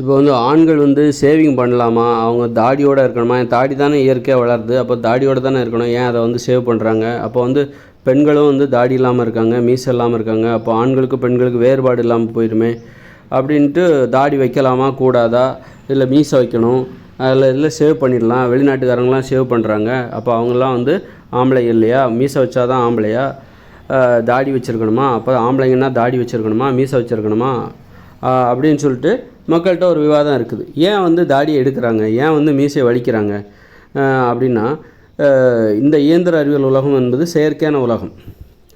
இப்போ வந்து ஆண்கள் வந்து சேவிங் பண்ணலாமா? அவங்க தாடியோடு இருக்கணுமா? என் தாடி தானே இயற்கையாக வளருது அப்போ தாடியோடு தானே இருக்கணும்? ஏன் அதை வந்து சேவ் பண்ணுறாங்க அப்போ வந்து பெண்களும் வந்து தாடி இல்லாமல் இருக்காங்க மீச இல்லாமல் இருக்காங்க அப்போ ஆண்களுக்கு பெண்களுக்கு வேறுபாடு இல்லாமல் போயிடுமே அப்படின்ட்டு தாடி வைக்கலாமா? கூடாதா? இல்லை மீசை வைக்கணும் அதில் இல்லை சேவ் பண்ணிடலாம் வெளிநாட்டுக்காரங்களாம் சேவ் பண்ணுறாங்க அப்போ அவங்களாம் வந்து ஆம்பளை இல்லையா? மீசை வச்சாதான் ஆம்பளையா? தாடி வச்சுருக்கணுமா? அப்போ ஆம்பளைங்கன்னா தாடி வச்சுருக்கணுமா? மீசை வச்சுருக்கணுமா? அப்படின்னு சொல்லிட்டு மக்கள்கிட்ட ஒரு விவாதம் இருக்குது. ஏன் வந்து தாடியை எடுக்கிறாங்க? ஏன் வந்து மீசையை வலிக்கிறாங்க? அப்படின்னா இந்த இயந்திர அறிவியல் உலகம் என்பது செயற்கையான உலகம்.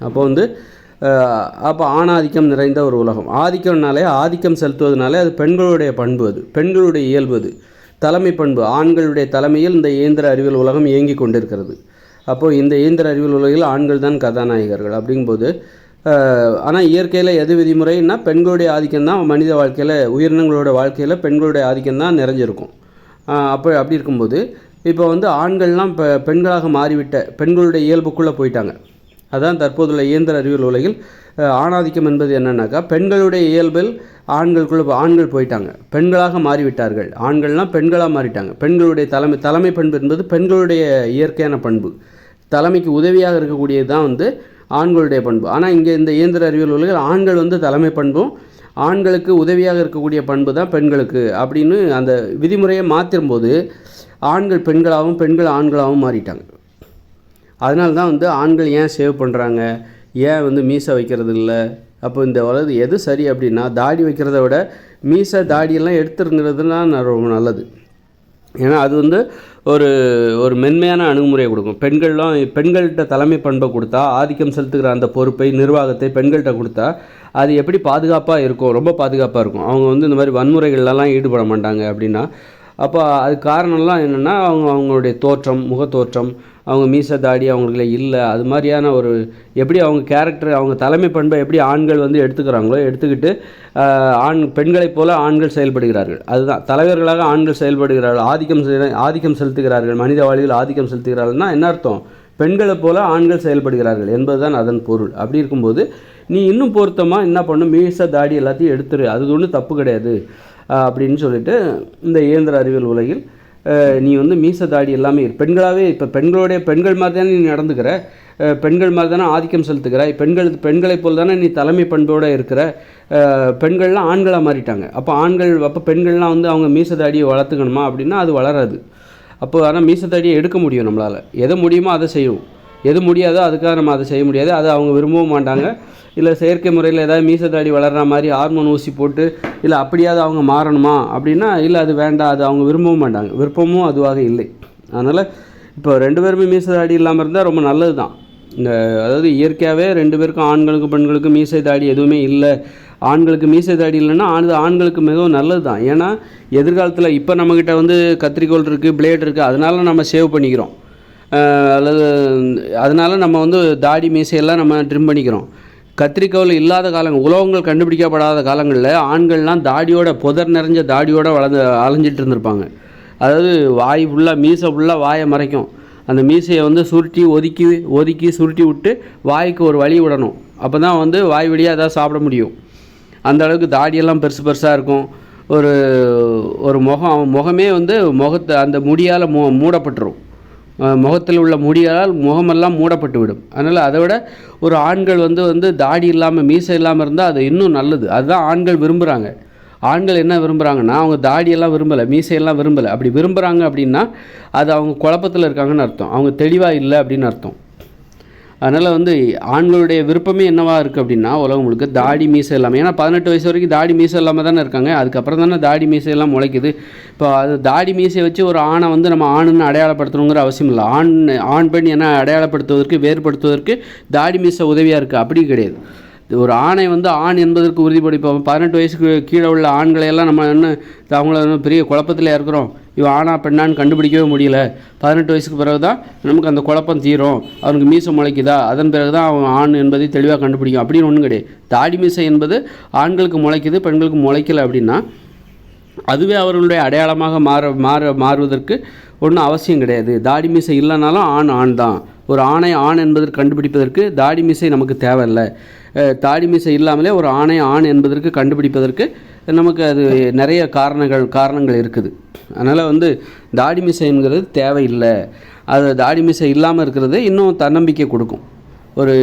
அப்போ வந்து அப்போ ஆணாதிக்கம் நிறைந்த ஒரு உலகம். ஆதிக்கம்னாலே ஆதிக்கம் செலுத்துவதனாலே அது பெண்களுடைய பண்பு அது. பெண்களுடைய இயல்பு அது. தலைமை பண்பு. ஆண்களுடைய தலைமையில் இந்த இயந்திர அறிவியல் உலகம் இயங்கி கொண்டிருக்கிறது. அப்போது இந்த இயந்திர அறிவியல் உலகில் ஆண்கள் தான் கதாநாயகர்கள். அப்படிங்கும்போது ஆனால் இயற்கையில் எது விதிமுறைன்னா பெண்களுடைய ஆதிக்கம் தான் மனித வாழ்க்கையில் உயிரினங்களோட வாழ்க்கையில் பெண்களுடைய ஆதிக்கம் தான் நிறைஞ்சிருக்கும். அப்போ அப்படி இருக்கும்போது இப்போ வந்து ஆண்கள்லாம் இப்போ பெண்களாக மாறிவிட்ட பெண்களுடைய இயல்புக்குள்ளே போயிட்டாங்க. அதான் தற்போதுள்ள இயந்திர அறிவியல் உலகில் ஆணாதிக்கம் என்பது என்னன்னாக்கா பெண்களுடைய இயல்பில் ஆண்களுக்குள்ள ஆண்கள் போயிட்டாங்க. பெண்களாக மாறிவிட்டார்கள். ஆண்கள்லாம் பெண்களாக மாறிட்டாங்க. பெண்களுடைய தலைமை தலைமை பண்பு என்பது பெண்களுடைய இயற்கையான பண்பு. தலைமைக்கு உதவியாக இருக்கக்கூடியது தான் வந்து ஆண்களுடைய பண்பு. ஆனால் இங்கே இந்த இயந்திர அறிவியல் உலகில் ஆண்கள் வந்து தலைமை பண்பும் ஆண்களுக்கு உதவியாக இருக்கக்கூடிய பண்பு தான் பெண்களுக்கு அப்படின்னு அந்த விதிமுறையை மாற்றும்போது ஆண்கள் பெண்களாகவும் பெண்கள் ஆண்களாகவும் மாறிட்டாங்க. அதனால தான் வந்து ஆண்கள் ஏன் சேவ் பண்ணுறாங்க ஏன் வந்து மீசை வைக்கிறது இல்லை அப்போ இந்த உலகது எது சரி அப்படின்னா தாடி வைக்கிறத விட மீசை தாடியெல்லாம் எடுத்துருங்கிறதுனா ரொம்ப நல்லது. ஏன்னா அது வந்து ஒரு ஒரு மென்மையான அணுகுமுறையை கொடுக்கும். பெண்கள்லாம் பெண்கள்கிட்ட தலைமை பண்பை கொடுத்தா ஆதிக்கம் செலுத்துகிற அந்த பொறுப்பை நிர்வாகத்தை பெண்கள்கிட்ட கொடுத்தா அது எப்படி பாதுகாப்பாக இருக்கும்? ரொம்ப பாதுகாப்பாக இருக்கும். அவங்க வந்து இந்த மாதிரி வன்முறைகள்லாம் ஈடுபட மாட்டாங்க அப்படின்னா அப்போ அது காரணம்லாம் என்னென்னா அவங்க அவங்களுடைய தோற்றம் முகத்தோற்றம் அவங்க மீசை தாடி அவங்களுக்குல இல்லை அது மாதிரியான ஒரு எப்படி அவங்க கேரக்டர் அவங்க தலைமை பண்பை எப்படி ஆண்கள் வந்து எடுத்துக்கிறாங்களோ எடுத்துக்கிட்டு ஆண் பெண்களைப் போல ஆண்கள் செயல்படுகிறார்கள். அதுதான். தலைவர்களாக ஆண்கள் செயல்படுகிறார்கள் ஆதிக்கம் ஆதிக்கம் செலுத்துகிறார்கள் மனித வாழ்வில் ஆதிக்கம் செலுத்துகிறார்கள்னா என்ன அர்த்தம்? பெண்களைப் போல ஆண்கள் செயல்படுகிறார்கள் என்பதுதான் அதன் பொருள். அப்படி இருக்கும்போது நீ இன்னும் பொருத்தமாக என்ன பண்ணும் மீசை தாடி எல்லாத்தையும் எடுத்துரு. அது ஒன்றும் தப்பு கிடையாது. அப்படின்னு சொல்லிட்டு இந்த இயந்திர அறிவியல் உலகில் நீ வந்து மீச தாடி எல்லாமே பெண்களாகவே இப்போ பெண்களுடைய பெண்கள் மாதிரி தானே நீ நடந்துக்கிற. பெண்கள் மாதிரி தானே ஆதிக்கம் செலுத்துகிறாய் பெண்கள் பெண்களை போல் தானே நீ தலைமை பண்போடு இருக்கிற. பெண்கள்லாம் ஆண்களாக மாறிட்டாங்க. அப்போ ஆண்கள் அப்போ பெண்கள்லாம் வந்து அவங்க மீச தாடியை வளர்த்துக்கணுமா அப்படின்னா அது வளராது. அப்போ ஆனால் மீச தாடியை எடுக்க முடியும் நம்மளால். எதை முடியுமோ அதை செய்வோம் எது முடியாதோ அதுக்காக நம்ம அதை செய்ய முடியாது. அதை அவங்க விரும்பவும் மாட்டாங்க. இல்லை செயற்கை முறையில் ஏதாவது மீசை தாடி வளர்கிற மாதிரி ஹார்மோன் ஊசி போட்டு இல்லை அப்படியாவது அவங்க மாறணுமா அப்படின்னா இல்லை அது வேண்டாம் அது அவங்க விரும்பவும் மாட்டாங்க. விருப்பமும் அதுவாக இல்லை. அதனால் இப்போ ரெண்டு பேருமே மீசை தாடி இல்லாமல் இருந்தால் ரொம்ப நல்லது தான். இந்த அதாவது இயற்கையாகவே ரெண்டு பேருக்கும் ஆண்களுக்கும் பெண்களுக்கும் மீசை தாடி எதுவுமே இல்லை. ஆண்களுக்கு மீசை தாடி இல்லைன்னா ஆண் ஆண்களுக்கு மிகவும் நல்லது தான். ஏன்னா எதிர்காலத்தில் இப்போ நம்மக்கிட்ட வந்து கத்திரிக்கோல் இருக்குது பிளேட் இருக்குது அதனால நம்ம சேவ் பண்ணிக்கிறோம். அல்லது அதனால் நம்ம வந்து தாடி மீசையெல்லாம் நம்ம ட்ரிம் பண்ணிக்கிறோம். கத்திரிக்கோல் இல்லாத காலங்கள் உலோகங்கள் கண்டுபிடிக்கப்படாத காலங்களில் ஆண்கள்லாம் தாடியோட புதர் நிறைஞ்ச தாடியோட வளர்ந்து அலைஞ்சிட்டு இருந்திருப்பாங்க. அதாவது வாய் ஃபுல்லாக மீசை ஃபுல்லாக வாயை மறைக்கும். அந்த மீசையை வந்து சுருட்டி ஒதுக்கி ஒதுக்கி சுருட்டி விட்டு வாய்க்கு ஒரு வழி விடணும். அப்போ தான் வந்து வாய் வழியாக ஏதாவது சாப்பிட முடியும். அந்த அளவுக்கு தாடியெல்லாம் பெருசு பெருசாக இருக்கும். ஒரு ஒரு முகம் முகமே வந்து முகத்தை அந்த முடியால் மூ மூடப்பட்டுரும். முகத்தில் உள்ள முடியால் முகமெல்லாம் மூடப்பட்டு விடும். அதனால் அதை விட ஒரு ஆண்கள் வந்து வந்து தாடி இல்லாமல் மீசை இல்லாமல் இருந்தால் அது இன்னும் நல்லது. அதுதான் ஆண்கள் விரும்புகிறாங்க ஆண்கள் என்ன விரும்புகிறாங்கன்னா அவங்க தாடியெல்லாம் விரும்பலை மீசையெல்லாம் விரும்பலை. அப்படி விரும்புகிறாங்க அப்படின்னா அது அவங்க குழப்பத்தில் இருக்காங்கன்னு அர்த்தம். அவங்க தெளிவாக இல்லை அப்படின்னு அர்த்தம். அதனால் வந்து ஆண்களுடைய விருப்பமே என்னவாக இருக்குது அப்படின்னா உலகம் முழுக்க தாடி மீசை இல்லாமல் ஏன்னா பதினெட்டு வயசு வரைக்கும் தாடி மீசை இல்லாமல் தானே இருக்காங்க. அதுக்கப்புறம் தானே தாடி மீசை எல்லாம் முளைக்குது. இப்போ அது தாடி மீசையை வச்சு ஒரு ஆணை வந்து நம்ம ஆணுன்னு அடையாளப்படுத்தணுங்கிற அவசியம் இல்லை. ஆண் ஆண் பெண் என அடையாளப்படுத்துவதற்கு வேறுபடுத்துவதற்கு தாடி மீசை உதவியாக இருக்குது அப்படி கிடையாது. ஒரு ஆணை வந்து ஆண் என்பதற்கு உறுதிப்படுப்போம் பதினெட்டு வயசுக்கு கீழே உள்ள ஆண்களை எல்லாம் நம்ம என்ன அவங்கள பெரிய குழப்பத்தில் இருக்கிறோம். இவன் ஆணா பெண்ணான்னு கண்டுபிடிக்கவே முடியல. பதினெட்டு வயசுக்கு பிறகு தான் நமக்கு அந்த குழப்பம் தீரும். அவனுக்கு மீசை முளைக்குதா? அதன் பிறகு தான் அவன் ஆண் என்பதை தெளிவாக கண்டுபிடிக்கும். அப்படின்னு ஒன்றும் கிடையாது. தாடி மீசை என்பது ஆண்களுக்கு முளைக்குது பெண்களுக்கு முளைக்கல அப்படின்னா அதுவே அவர்களுடைய அடையாளமாக மாற மாற மாறுவதற்கு ஒன்றும் அவசியம் கிடையாது. தாடி மீசை இல்லைனாலும் ஆண் ஆண் தான் ஒரு ஆணை ஆண் என்பதற்கு கண்டுபிடிப்பதற்கு தாடி மீசை நமக்கு தேவையில்லை. தாடி மீசை இல்லாமலே ஒரு ஆணை ஆண் என்பதற்கு கண்டுபிடிப்பதற்கு நமக்கு அது நிறைய காரணங்கள் காரணங்கள் இருக்குது. அதனால் வந்து தாடி மீசைங்கிறது தேவையில்லை. அது தாடி மீசை இல்லாமல் இருக்கிறது இன்னும் தன்னம்பிக்கை கொடுக்கும். ஒரு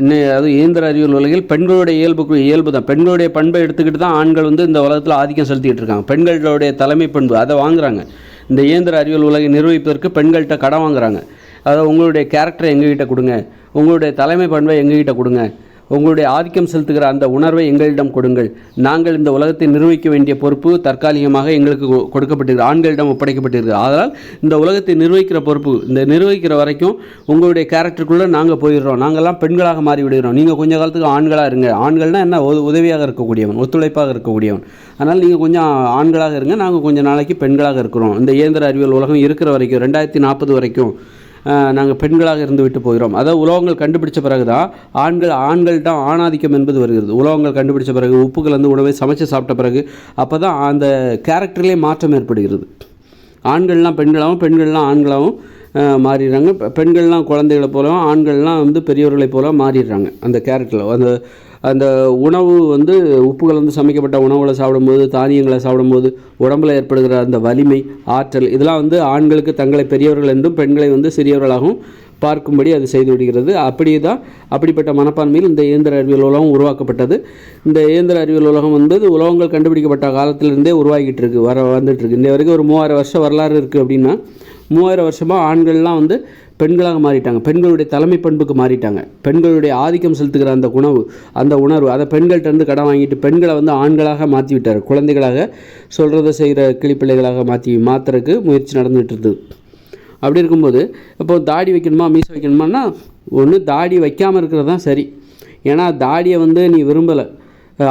இன்னும் அது இயந்திர அறிவியல் உலகில் பெண்களுடைய இயல்புக்கு இயல்பு தான். பெண்களுடைய பண்பை எடுத்துக்கிட்டு தான் ஆண்கள் வந்து இந்த உலகத்தில் ஆதிக்கம் செலுத்திக்கிட்டு இருக்காங்க. பெண்களுடைய தலைமை பண்பு அதை வாங்குறாங்க. இந்த இயந்திர அறிவியல் உலகை நிர்வகிப்பதற்கு பெண்கள்கிட்ட கடன் வாங்குறாங்க. அதாவது உங்களுடைய கேரக்டரை எங்ககிட்ட கொடுங்க. உங்களுடைய தலைமை பண்பை எங்ககிட்ட கொடுங்க. உங்களுடைய ஆதிக்கம் செலுத்துகிற அந்த உணர்வை எங்களிடம் கொடுங்கள். நாங்கள் இந்த உலகத்தை நிர்வகிக்க வேண்டிய பொறுப்பு தற்காலிகமாக எங்களுக்கு கொ- கொடுக்கப்பட்டிருக்கு ஆண்களிடம் ஒப்படைக்கப்பட்டிருக்கு அதனால் இந்த உலகத்தை நிர்வகிக்கிற பொறுப்பு இந்த நிர்வகிக்கிற வரைக்கும் உங்களுடைய கேரக்டருக்குள்ளே நாங்கள் போயிடுறோம். நாங்கள்லாம் பெண்களாக மாறி விடுகிறோம் நீங்கள் கொஞ்ச காலத்துக்கு ஆண்களாக இருங்க. ஆண்கள்னால் என்ன? உதவியாக இருக்கக்கூடியவன் ஒத்துழைப்பாக இருக்கக்கூடியவன். அதனால் நீங்கள் கொஞ்சம் ஆண்களாக இருங்க. நாங்கள் கொஞ்சம் நாளைக்கு பெண்களாக இருக்கிறோம். இந்த இயந்திர அறிவியல் உலகம் இருக்கிற வரைக்கும் ரெண்டாயிரத்தி நாற்பது வரைக்கும் நாங்கள் பெண்களாக இருந்து விட்டு போகிறோம். அதாவது உலகங்கள் கண்டுபிடிச்ச பிறகு தான் ஆண்கள் ஆண்கள்கிட்ட ஆணாதிக்கம் என்பது வருகிறது. உலகங்கள் கண்டுபிடிச்ச பிறகு உப்பு கலந்து உணவை சமைச்சு சாப்பிட்ட பிறகு அப்போ தான் அந்த கேரக்டர்லேயே மாற்றம் ஏற்படுகிறது. ஆண்கள்லாம் பெண்களாகவும் பெண்கள்லாம் ஆண்களாகவும் மாறிடுறாங்க. பெண்கள்லாம் குழந்தைகளை போலவும் ஆண்கள்லாம் வந்து பெரியவர்களை போல மாறிடுறாங்க அந்த கேரக்டரில் அந்த அந்த உணவு வந்து உப்பு கலந்து சமைக்கப்பட்ட உணவுகளை சாப்பிடும்போது தானியங்களை சாப்பிடும்போது உடம்புல ஏற்படுகிற அந்த வலிமை ஆற்றல் இதெல்லாம் வந்து ஆண்களுக்கு தங்களை பெரியவர்கள் என்றும் பெண்களை வந்து சிறியவர்களாகவும் பார்க்கும்படி அது செய்து விடுகிறது. அப்படியே தான் அப்படிப்பட்ட மனப்பான்மையில் இந்த இயந்திர அறிவியல் உலகம் உருவாக்கப்பட்டது. இந்த இயந்திர அறிவியல் உலகம் என்பது உலகங்கள் கண்டுபிடிக்கப்பட்ட காலத்திலிருந்தே உருவாகிட்டு இருக்கு வர வந்துட்டு இருக்கு இந்த வரைக்கும் ஒரு மூவாயிரம் வருஷம் வரலாறு இருக்குது அப்படின்னா மூவாயிரம் வருஷமாக ஆண்கள்லாம் வந்து பெண்களாக மாறிட்டாங்க. பெண்களுடைய தலைமை பண்புக்கு மாறிட்டாங்க. பெண்களுடைய ஆதிக்கம் செலுத்துகிற அந்த உணவு அந்த உணர்வு அதை பெண்கள்கிட்ட இருந்து கடன் வாங்கிட்டு பெண்களை வந்து ஆண்களாக மாற்றி விட்டார் குழந்தைகளாக சொல்கிறத செய்கிற கிளிப்பிள்ளைகளாக மாற்றி மாற்றுறதுக்கு முயற்சி நடந்துகிட்டு இருந்தது அப்படி இருக்கும்போது இப்போ தாடி வைக்கணுமா மீசை வைக்கணுமான்னா ஒன்று தாடி வைக்காமல் இருக்கிறது தான் சரி. ஏன்னா தாடியை வந்து நீ விரும்பலை.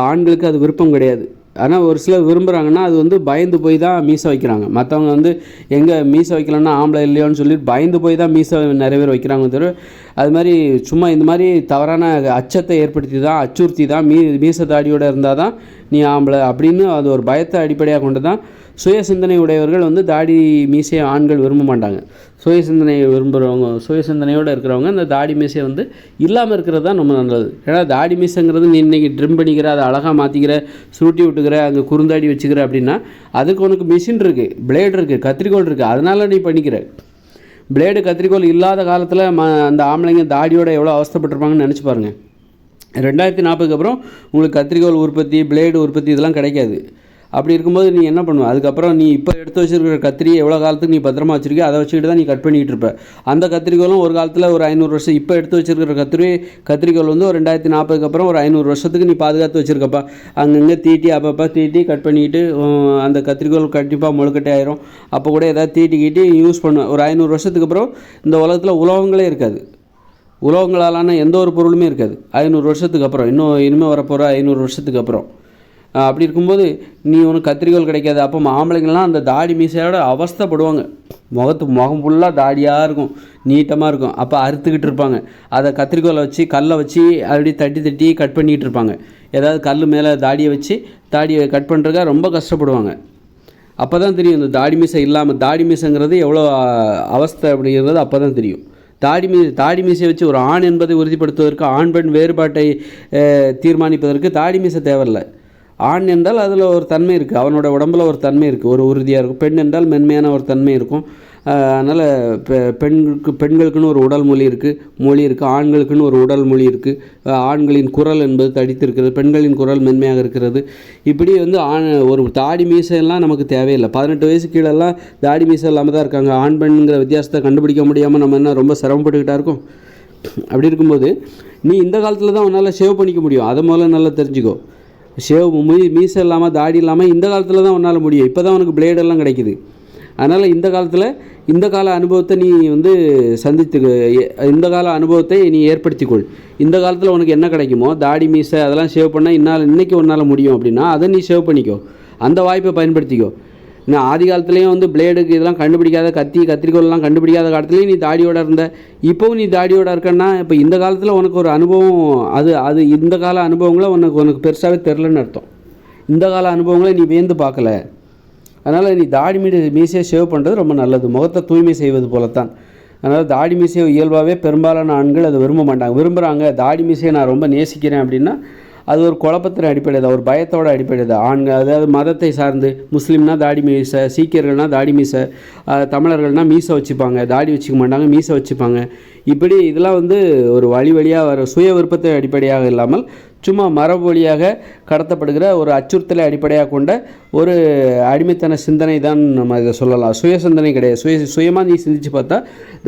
ஆண்களுக்கு அது விருப்பம் கிடையாது. ஆனால் ஒரு சிலர் விரும்புகிறாங்கன்னா அது வந்து பயந்து போய் தான் மீசை வைக்கிறாங்க. மற்றவங்க வந்து எங்கே மீசை வைக்கலன்னா ஆம்பளை இல்லையோன்னு சொல்லிட்டு பயந்து போய் தான் மீசை நிறைய பேர் வைக்கிறாங்க தவிர அது மாதிரி சும்மா இந்த மாதிரி தவறான அச்சத்தை ஏற்படுத்தி தான் அச்சுறுத்தி தான் மீ மீசை தாடியோடு இருந்தால் தான் நீ ஆம்பளை அப்படின்னு அது ஒரு பயத்தை அடிப்படையாக கொண்டு தான் சுய சிந்தனை உடையவர்கள் வந்து தாடி மீசையை ஆண்கள் விரும்ப மாட்டாங்க. சுய சிந்தனையை விரும்புகிறவங்க சுய சிந்தனையோடு இருக்கிறவங்க அந்த தாடி மீசையை வந்து இல்லாமல் இருக்கிறது தான் ரொம்ப நல்லது. ஏன்னா தாடி மீசைங்கிறது நீ இன்றைக்கி ட்ரிம் பண்ணிக்கிற அதை அழகாக மாற்றிக்கிற சுருட்டி விட்டுக்கிற அங்கே குறுந்தாடி வச்சுக்கிற அப்படின்னா அதுக்கு உனக்கு மிஷின் இருக்குது பிளேடு இருக்குது கத்திரிக்கோல் இருக்குது அதனால் நீ பண்ணிக்கிற. பிளேடு கத்திரிக்கோல் இல்லாத காலத்தில் ம அந்த ஆம்பளைங்க தாடியோட எவ்வளோ அவஸ்தைப்பட்டிருப்பாங்கன்னு நினச்சி பாருங்கள் ரெண்டாயிரத்தி நாற்பதுக்கு அப்புறம் உங்களுக்கு கத்திரிக்கோல் உற்பத்தி பிளேடு உற்பத்தி இதெல்லாம் கிடைக்காது. அப்படி இருக்கும்போது நீ என்ன பண்ணுவ? அதுக்கப்புறம் நீ இப்போ எடுத்து வச்சிருக்கிற கத்திரி எவ்வளோ காலத்துக்கு நீ பத்திரமா வச்சிருக்கியோ அதை வச்சுக்கிட்டு தான் நீ கட் பண்ணிகிட்டு இருப்ப. அந்த கத்திரிக்கோலும் ஒரு காலத்தில் ஒரு ஐநூறு வருஷம் இப்போ எடுத்து வச்சிருக்கிற கத்திரி கத்திரிக்கோல் வந்து ஒரு ரெண்டாயிரத்தி நாற்பதுக்கு அப்புறம் ஒரு ஐநூறு வருஷத்துக்கு நீ பாதுகாத்து வச்சிருக்கப்பா. அங்கங்கே தீட்டி அப்பப்போ தீட்டி கட் பண்ணிக்கிட்டு அந்த கத்திரிக்கோல் கண்டிப்பாக முழுக்கட்டே ஆயிரும். அப்போ கூட ஏதாவது தீட்டி கீட்டி யூஸ் பண்ணுவேன் ஒரு ஐநூறு வருஷத்துக்கு அப்புறம் இந்த உலகத்தில் உலகங்களே இருக்காது. உலகங்களாலான எந்த ஒரு பொருளுமே இருக்காது. ஐநூறு வருஷத்துக்கு அப்புறம் இன்னும் இனிமேல் வரப்போகிற ஐநூறு வருஷத்துக்கு அப்புறம். அப்படி இருக்கும்போது நீ உனக்கு கத்திரிக்கோல் கிடைக்காது. அப்போ ஆம்பளைங்கள்லாம் அந்த தாடி மீசையோட அவஸ்தைப்படுவாங்க. முகத்து முகம் ஃபுல்லாக தாடியாக இருக்கும். நீட்டமாக இருக்கும். அப்போ அறுத்துக்கிட்டு இருப்பாங்க. அதை கத்திரிக்கோலை வச்சு கல்லை வச்சு அப்படி தட்டி தட்டி கட் பண்ணிக்கிட்டு இருப்பாங்க. ஏதாவது கல் மேலே தாடியை வச்சு தாடியை கட் பண்ணுறதுக்காக ரொம்ப கஷ்டப்படுவாங்க. அப்போ தான் தெரியும் இந்த தாடி மீசை இல்லாமல் தாடி மீசைங்கிறது எவ்வளோ அவஸ்தை அப்படிங்கிறது அப்போ தான் தெரியும். தாடி மீ தாடி மீசை வச்சு ஒரு ஆண் என்பதை உறுதிப்படுத்துவதற்கு ஆண் பெண் வேறுபாட்டை தீர்மானிப்பதற்கு தாடி மீசை தேவையில்லை. ஆண் என்றால் அதில் ஒரு தன்மை இருக்குது. அவனோட உடம்புல ஒரு தன்மை இருக்குது. ஒரு உறுதியாக இருக்கும். பெண் என்றால் மென்மையான ஒரு தன்மை இருக்கும். அதனால் பெ பெண்களுக்கு பெண்களுக்குன்னு ஒரு உடல் மொழி இருக்குது மொழி இருக்குது ஆண்களுக்குன்னு ஒரு உடல் மொழி இருக்குது ஆண்களின் குரல் என்பது தடித்திருக்கிறது. பெண்களின் குரல் மென்மையாக இருக்கிறது. இப்படி வந்து ஆண் ஒரு தாடி மீசையெல்லாம் நமக்கு தேவையில்லை. பதினெட்டு வயசு கீழெல்லாம் தாடி மீசை இல்லாமல் தான் இருக்காங்க. ஆண் பெண்ணுங்கிற வித்தியாசத்தை கண்டுபிடிக்க முடியாமல் நம்ம என்ன ரொம்ப சிரமப்பட்டுக்கிட்டா இருக்கோம்? அப்படி இருக்கும்போது நீ இந்த காலத்தில் தான் உன்னால் சேவ் பண்ணிக்க முடியும். அதை முதல்ல நல்லா தெரிஞ்சுக்கோ. ஷேவ் மீ மீசை இல்லாமல் தாடி இல்லாமல் இந்த காலத்தில் தான் உன்னால் முடியும். இப்போ தான் உனக்கு பிளேடெல்லாம் கிடைக்குது. அதனால் இந்த காலத்தில் இந்த கால அனுபவத்தை நீ வந்து சந்தித்து இந்த கால அனுபவத்தை நீ ஏற்படுத்திக்கொள். இந்த காலத்தில் உனக்கு என்ன கிடைக்குமோ தாடி மீசை அதெல்லாம் ஷேவ் பண்ணால் இன்னால் இன்றைக்கி உன்னால் முடியும் அப்படின்னா அதை நீ ஷேவ் பண்ணிக்கோ. அந்த வாய்ப்பை பயன்படுத்திக்கோ. நான் ஆதி காலத்துலேயும் வந்து பிளேடுக்கு இதெல்லாம் கண்டுபிடிக்காத கத்தி கத்திரிக்கோல்லாம் கண்டுபிடிக்காத காலத்துலேயும் நீ தாடியோட இருந்த. இப்போவும் நீ தாடியோட இருக்கன்னா இப்போ இந்த காலத்தில் உனக்கு ஒரு அனுபவம் அது அது இந்த கால அனுபவங்களை உனக்கு உனக்கு பெருசாகவே தெரிலன்னு அர்த்தம். இந்த கால அனுபவங்களை நீ வேந்து பார்க்கல. அதனால் நீ தாடி மீது மீசையை சேவ் பண்ணுறது ரொம்ப நல்லது. முகத்தை தூய்மை செய்வது போலத்தான். அதனால் தாடி மீசையை இயல்பாகவே பெரும்பாலான ஆண்கள் அதை விரும்ப மாட்டாங்க. விரும்புகிறாங்க தாடி மீசையை நான் ரொம்ப நேசிக்கிறேன் அப்படின்னா அது ஒரு குழப்பத்தின் அடிப்படையில் தான் ஒரு பயத்தோட அடிப்படையில் தான். ஆண்கள் அதாவது மதத்தை சார்ந்து முஸ்லீம்னா தாடி மீசை சீக்கியர்கள்னா தாடி மீசை தமிழர்கள்னால் தமிழர்கள்னா மீசை வச்சுப்பாங்க தாடி வச்சுக்க மாட்டாங்க மீசை வச்சுப்பாங்க. இப்படி இதெல்லாம் வந்து ஒரு வழி வழியாக வர சுய விருப்பத்தை அடிப்படையாக இல்லாமல் சும்மா மரபு வழியாக கடத்தப்படுகிற ஒரு அச்சுறுத்தலை அடிப்படையாக கொண்ட ஒரு அடிமைத்தன சிந்தனை தான் நம்ம இதை சொல்லலாம். சுய சிந்தனை கிடையாது. சுய சுயமாக நீ சிந்திச்சு பார்த்தா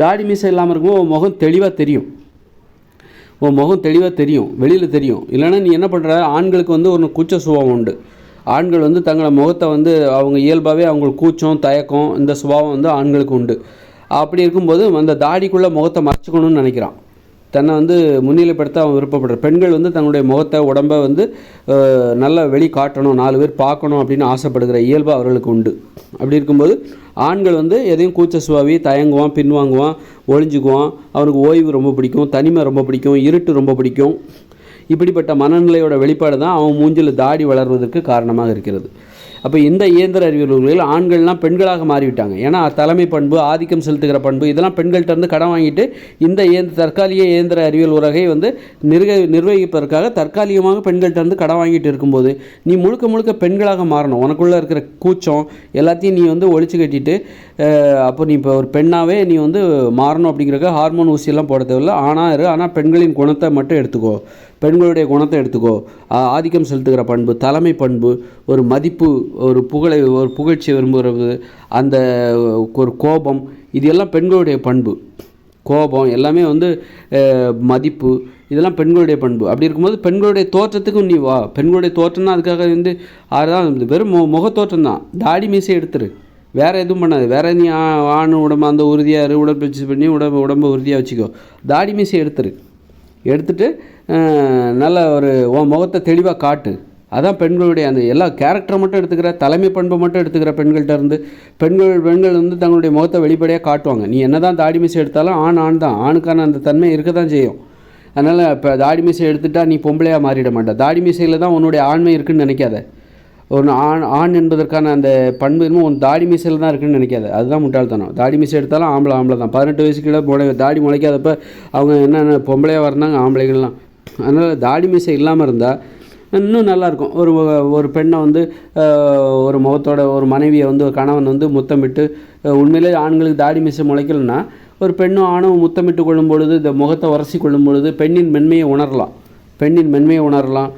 தாடி மீசை இல்லாமல் இருக்கும்போது முகம் தெளிவாக தெரியும். உன் முகம் தெளிவாக தெரியும் வெளியில் தெரியும். இல்லைன்னா நீ என்ன பண்ணுற ஆண்களுக்கு வந்து ஒரு கூச்ச சுபாவம் உண்டு. ஆண்கள் வந்து தங்களை முகத்தை வந்து அவங்க இயல்பாகவே அவங்களுக்கு கூச்சம் தயக்கம் இந்த சுபாவம் வந்து ஆண்களுக்கு உண்டு. அப்படி இருக்கும்போது அந்த தாடிக்குள்ளே முகத்தை மறைச்சிக்கணும்னு நினைக்கிறான். தன்னை வந்து முன்னிலைப்படுத்த அவன் விருப்பப்படுற பெண்கள் வந்து தன்னுடைய முகத்தை உடம்பை வந்து நல்லா வெளி காட்டணும் நாலு பேர் பார்க்கணும் அப்படின்னு ஆசைப்படுகிற இயல்பு அவர்களுக்கு உண்டு. அப்படி இருக்கும்போது ஆண்கள் வந்து எதையும் கூச்ச சுவாவி தயங்குவான் பின்வாங்குவான் ஒளிஞ்சுக்குவான். அவனுக்கு ஓய்வு ரொம்ப பிடிக்கும் தனிமை ரொம்ப பிடிக்கும் இருட்டு ரொம்ப பிடிக்கும். இப்படிப்பட்ட மனநிலையோட வெளிப்பாடு தான் அவன் மூஞ்சில் தாடி வளர்வதற்கு காரணமாக இருக்கிறது. அப்போ இந்த இயந்திர அறிவியல்களில் ஆண்கள்லாம் பெண்களாக மாறிவிட்டாங்க. ஏன்னா தலைமை பண்பு ஆதிக்கம் செலுத்துகிற பண்பு இதெல்லாம் பெண்கள்கிட்ட இருந்து கடன் வாங்கிட்டு இந்த இயந்திர தற்காலிக இயந்திர அறிவியல் உலகை வந்து நிர்க நிர்வகிப்பதற்காக தற்காலிகமாக பெண்கள்கிட்ட இருந்து கடன் வாங்கிட்டு இருக்கும்போது நீ முழுக்க முழுக்க பெண்களாக மாறணும். உனக்குள்ளே இருக்கிற கூச்சம் எல்லாத்தையும் நீ வந்து ஒழிச்சு கட்டிட்டு அப்போ நீ இப்போ ஒரு பெண்ணாகவே நீ வந்து மாறணும் அப்படிங்கிறக்க ஹார்மோன் ஊசியெல்லாம் போட தேவையில்ல. ஆனால் இரு ஆனால் பெண்களின் குணத்தை மட்டும் எடுத்துக்கோ. பெண்களுடைய குணத்தை எடுத்துக்கோ. ஆதிக்கம் செலுத்துகிற பண்பு தலைமை பண்பு ஒரு மதிப்பு ஒரு புகழை ஒரு புகழ்ச்சி விரும்புகிறது. அந்த ஒரு கோபம் இது எல்லாம் பெண்களுடைய பண்பு. கோபம் எல்லாமே வந்து மதிப்பு இதெல்லாம் பெண்களுடைய பண்பு. அப்படி இருக்கும்போது பெண்களுடைய தோற்றத்துக்கும் நீ வா. பெண்களுடைய தோற்றம்னா அதுக்காக வந்து அதுதான் வெறும் மு முகத்தோற்றம் தான். தாடி மீசை எடுத்துரு. வேறு எதுவும் பண்ணாது. வேறு நீ ஆ- ஆண் உடம்பு அந்த உறுதியாக உடற்பயிற்சி பண்ணி உடம்பு உடம்பு உறுதியாக வச்சுக்கோ. தாடி மீசை எடுத்துரு. எடுத்துகிட்டு நல்ல ஒரு உன் முகத்தை தெளிவாக காட்டு. அதான் பெண்களுடைய அந்த எல்லா கேரக்டரை மட்டும் எடுத்துக்கிற தலைமை பண்பை மட்டும் எடுத்துக்கிற பெண்கள்கிட்ட இருந்து பெண்கள் பெண்கள் வந்து தங்களுடைய முகத்தை வெளிப்படையாக காட்டுவாங்க. நீ என்ன தான் தாடி மீசை எடுத்தாலும் ஆண் ஆண் தான். ஆணுக்கான அந்த தன்மை இருக்க தான் செய்யும். அதனால் இப்போ தாடி மீசை எடுத்துட்டா நீ பொம்பளையாக மாறிட மாட்டா. தாடி மீசையில் தான் உன்னுடைய ஆண்மை இருக்குன்னு நினைக்காத. ஒரு ஆண் ஆண் என்பதற்கான அந்த பண்பு இன்னும் உன் தாடி மீசையில் தான் இருக்குன்னு நினைக்காத. அதுதான் முட்டாள்தனம். தாடி மீசை எடுத்தாலும் ஆம்பளை ஆம்பளை தான். பதினெட்டு வயசுக்கு முளை தாடி முளைக்காதப்ப அவங்க என்னென்ன பொம்பளையாக வரந்தாங்க ஆம்பளைகள்லாம். அதனால் தாடி மீசை இல்லாமல் இருந்தால் இன்னும் நல்லாயிருக்கும் ஒரு ஒரு பெண்ணை வந்து ஒரு முகத்தோட ஒரு மனைவியை வந்து ஒரு கணவன் வந்து முத்தமிட்டு உண்மையிலே ஆண்களுக்கு தாடி மீசை முளைக்கலன்னா ஒரு பெண்ணும் ஆணும் முத்தமிட்டு கொள்ளும் பொழுது இந்த முகத்தை உரசி கொள்ளும் பொழுது பெண்ணின் மென்மையை உணரலாம். பெண்ணின் மென்மையை உணரலாம்.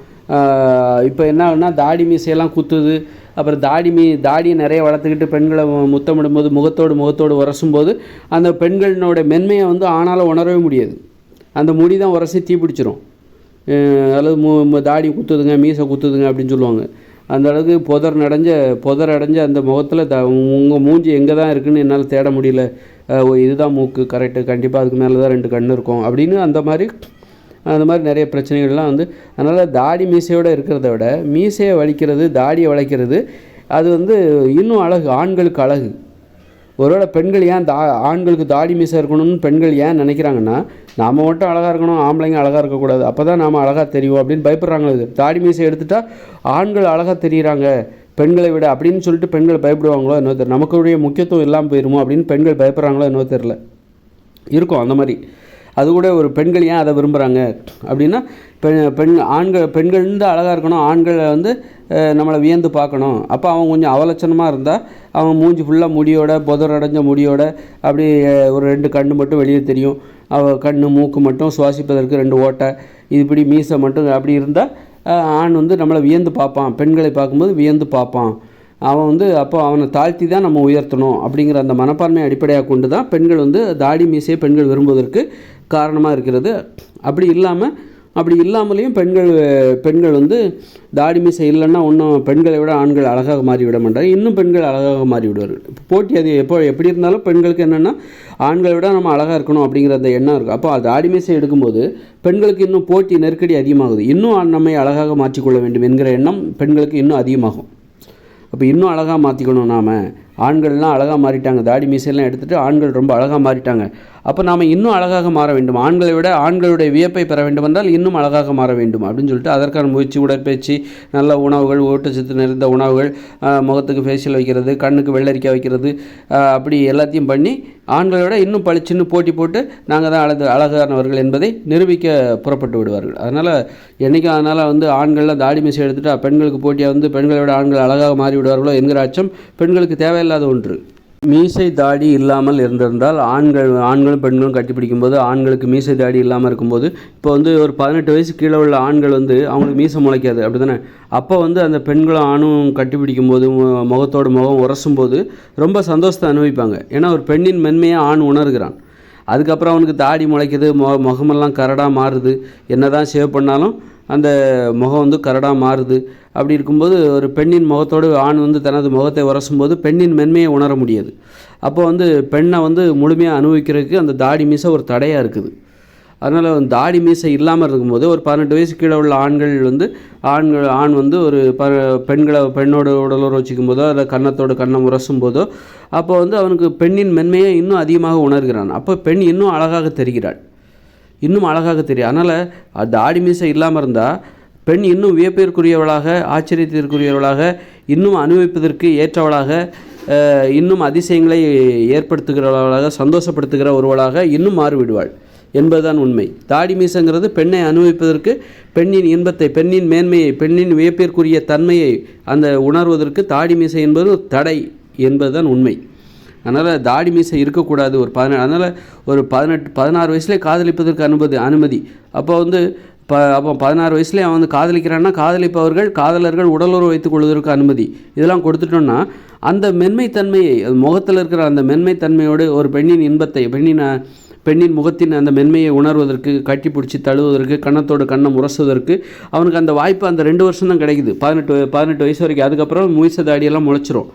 இப்போ என்ன ஆகுனா தாடி மீசையெல்லாம் குத்துது. அப்புறம் தாடி மீ தாடியை நிறைய வளர்த்துக்கிட்டு பெண்களை முத்தமிடும்போது முகத்தோடு முகத்தோடு உரசும்போது அந்த பெண்களினோட மென்மையை வந்து ஆணால் உணரவே முடியாது. அந்த முடி தான் உரசி தீ பிடிச்சிரும் அல்லது மு தாடி குத்துதுங்க மீசை குத்துதுங்க அப்படின்னு சொல்லுவாங்க. அந்த அளவுக்கு புதர் நடைஞ்ச புதர் அடைஞ்ச அந்த முகத்தில் த உங்கள் மூஞ்சி எங்கே தான் இருக்குன்னு என்னால் தேட முடியல. இதுதான் மூக்கு கரெக்டு கண்டிப்பாக அதுக்கு மேலே தான் ரெண்டு கண் இருக்கும் அப்படின்னு அந்த மாதிரி அந்த மாதிரி நிறைய பிரச்சனைகள்லாம் வந்து அதனால் தாடி மீசையோடு இருக்கிறத விட மீசையை வலிக்கிறது தாடியை வளைக்கிறது அது வந்து இன்னும் அழகு ஆண்களுக்கு அழகு. ஒருவேளை பெண்கள் ஏன் தா ஆண்களுக்கு தாடி மீசை இருக்கணும்னு பெண்கள் ஏன் நினைக்கிறாங்கன்னா நாம் மட்டும் அழகாக இருக்கணும் ஆம்பளைங்க அழகாக இருக்கக்கூடாது. அப்போ தான் நாம் அழகாக தெரியும் அப்படின்னு பயப்படுறாங்களே தாடி மீசை எடுத்துட்டால் ஆண்கள் அழகாக தெரியுறாங்க. பெண்களை விட அப்படின்னு சொல்லிட்டு பெண்கள் பயப்படுவாங்களோ என்னவோ தெரியல. நமக்குடைய முக்கியத்துவம் இல்லாமல் போயிருமோ அப்படின்னு பெண்கள் பயப்படுறாங்களோ என்னவோ தெரில இருக்கும் அந்த மாதிரி. அது கூட ஒரு பெண்கள் ஏன் அதை விரும்புகிறாங்க அப்படின்னா பெண் பெண் ஆண்கள் பெண்கள் வந்து அழகாக இருக்கணும். ஆண்களை வந்து நம்மளை வியந்து பார்க்கணும். அப்போ அவன் கொஞ்சம் அவலட்சணமாக இருந்தால் அவன் மூஞ்சி ஃபுல்லாக முடியோட புதரடைஞ்ச முடியோட அப்படி ஒரு ரெண்டு கண்ணு மட்டும் வெளியே தெரியும். அவள் கண் மூக்கு மட்டும் சுவாசிப்பதற்கு ரெண்டு ஓட்டை இப்படி மீசை மட்டும் அப்படி இருந்தால் ஆண் வந்து நம்மளை வியந்து பார்ப்பான். பெண்களை பார்க்கும்போது வியந்து பார்ப்பான். அவன் வந்து அப்போ அவனை தாழ்த்தி தான் நம்ம உயர்த்தணும் அப்படிங்கிற அந்த மனப்பான்மையை அடிப்படையாக கொண்டு தான் பெண்கள் வந்து தாடி மீசையை பெண்கள் விரும்புவதற்கு காரணமாக இருக்கிறது. அப்படி இல்லாமல் அப்படி இல்லாமலேயும் பெண்கள் பெண்கள் வந்து தாடி மீசை இல்லைன்னா ஒன்றும் பெண்களை விட ஆண்கள் அழகாக மாறிவிட மாட்டாங்க. இன்னும் பெண்கள் அழகாக மாறிவிடுவார்கள். போட்டி அது எப்போ எப்படி இருந்தாலும் பெண்களுக்கு என்னென்னா ஆண்களை விட நம்ம அழகாக இருக்கணும் அப்படிங்கிற அந்த எண்ணம் இருக்குது அப்போ அது தாடி மீசை எடுக்கும்போது பெண்களுக்கு இன்னும் போட்டி நெருக்கடி அதிகமாகுது. இன்னும் நம்மை அழகாக மாற்றிக்கொள்ள வேண்டும் என்கிற எண்ணம் பெண்களுக்கு இன்னும் அதிகமாகும். அப்போ இன்னும் அழகாக மாற்றிக்கணும் நாம். ஆண்கள்லாம் அழகாக மாறிட்டாங்க. தாடி மீசையெல்லாம் எடுத்துகிட்டு ஆண்கள் ரொம்ப அழகாக மாறிட்டாங்க. அப்போ நாம் இன்னும் அழகாக மாற வேண்டும். ஆண்களை விட ஆண்களுடைய வியப்பை பெற வேண்டும் என்றால் இன்னும் அழகாக மாற வேண்டும் அப்படின்னு சொல்லிட்டு அதற்கான முயற்சி உடற்பயிற்சி நல்ல உணவுகள் ஊட்டச்சத்து நிறைந்த உணவுகள் முகத்துக்கு ஃபேஷியல் வைக்கிறது கண்ணுக்கு வெள்ளரிக்காய் வைக்கிறது அப்படி எல்லாத்தையும் பண்ணி ஆண்களை விட இன்னும் பளிச்சுன்னு போட்டி போட்டு நாங்கள் தான் அழகு அழகானவர்கள் என்பதை நிரூபிக்க புறப்பட்டு விடுவார்கள். அதனால் என்றைக்கும் அதனால் வந்து ஆண்கள்லாம் தாடி மிசை எடுத்துகிட்டு பெண்களுக்கு போட்டியாக வந்து பெண்களை விட ஆண்கள் அழகாக மாறி விடுவார்களோ என்கிற அச்சம் பெண்களுக்கு தேவையில்லாத ஒன்று. மீசை தாடி இல்லாமல் இருந்திருந்தால் ஆண்கள் ஆண்களும் பெண்களும் கட்டிப்பிடிக்கும் போது ஆண்களுக்கு மீசை தாடி இல்லாமல் இருக்கும்போது இப்போ வந்து ஒரு பதினெட்டு வயசு கீழே உள்ள ஆண்கள் வந்து அவங்களுக்கு மீசை முளைக்காது அப்படி தானே அப்போ வந்து அந்த பெண்களும் ஆணும் கட்டிப்பிடிக்கும் போது மு- முகத்தோடு முகம் உரசும் போது ரொம்ப சந்தோஷத்தை அனுபவிப்பாங்க. ஏன்னா ஒரு பெண்ணின் மென்மையை ஆண் உணர்கிறான். அதுக்கப்புறம் அவனுக்கு தாடி முளைக்குது மொ முகமெல்லாம் கரடாக மாறுது. என்ன தான் சேவ் பண்ணாலும் அந்த முகம் வந்து கரடாக மாறுது. அப்படி இருக்கும்போது ஒரு பெண்ணின் முகத்தோடு ஆண் வந்து தனது முகத்தை உரசும்போது பெண்ணின் மென்மையை உணர முடியாது. அப்போ வந்து பெண்ணை வந்து முழுமையாக அனுபவிக்கிறதுக்கு அந்த தாடி மீசை ஒரு தடையாக இருக்குது. அதனால் தாடி மீசை இல்லாமல் இருக்கும்போது ஒரு பதினெட்டு வயசு கீழே உள்ள ஆண்கள் வந்து ஆண்கள் ஆண் வந்து ஒரு ப பெண்களை பெண்ணோட உடலுறவு வச்சுக்கும் போதோ இல்லை கன்னத்தோட கண்ணம் உரசும் போதோ அப்போ வந்து அவனுக்கு பெண்ணின் மென்மையை இன்னும் அதிகமாக உணர்கிறான். அப்போ பெண் இன்னும் அழகாக தெரிகிறாள். இன்னும் அழகாக தெரியும். அதனால் தாடி மீசை இல்லாமல் இருந்தால் பெண் இன்னும் வியப்பிற்குரியவளாக ஆச்சரியத்திற்குரியவளாக இன்னும் அனுபவிப்பதற்கு ஏற்றவளாக இன்னும் அதிசயங்களை ஏற்படுத்துகிறவளாக சந்தோஷப்படுத்துகிற ஒருவளாக இன்னும் மாறிவிடுவாள் என்பதுதான் உண்மை. தாடி மீசங்கிறது பெண்ணை அனுபவிப்பதற்கு பெண்ணின் இன்பத்தை பெண்ணின் மேன்மையை பெண்ணின் வியப்பிற்குரிய தன்மையை அந்த உணர்வதற்கு தாடி மீசை என்பது தடை என்பதுதான் உண்மை. அதனால் தாடி மீசை இருக்கக்கூடாது ஒரு பதினெட்டு அதனால் ஒரு பதினெட்டு பதினாறு வயசுலேயே காதலிப்பதற்கு அனுமதி அனுமதி. அப்போ வந்து ப அப்போ பதினாறு வயசுலேயே அவன் வந்து காதலிக்கிறான்னா காதலிப்பவர்கள் காதலர்கள் உடலுறவு வைத்துக் கொள்வதற்கு அனுமதி. இதெல்லாம் கொடுத்துட்டோன்னா அந்த மென்மைத்தன்மையை முகத்தில் இருக்கிற அந்த மென்மைத்தன்மையோடு ஒரு பெண்ணின் இன்பத்தை பெண்ணின் பெண்ணின் முகத்தின் அந்த மென்மையை உணர்வதற்கு கட்டி பிடிச்சி தழுவுவதற்கு கன்னத்தோடு கண்ணை முரசுவதற்கு அவனுக்கு அந்த வாய்ப்பு அந்த ரெண்டு வருஷம் தான் கிடைக்குது. பதினெட்டு பதினெட்டு வயசு வரைக்கும். அதுக்கப்புறம் முயச தாடியெல்லாம் முளைச்சிரும்.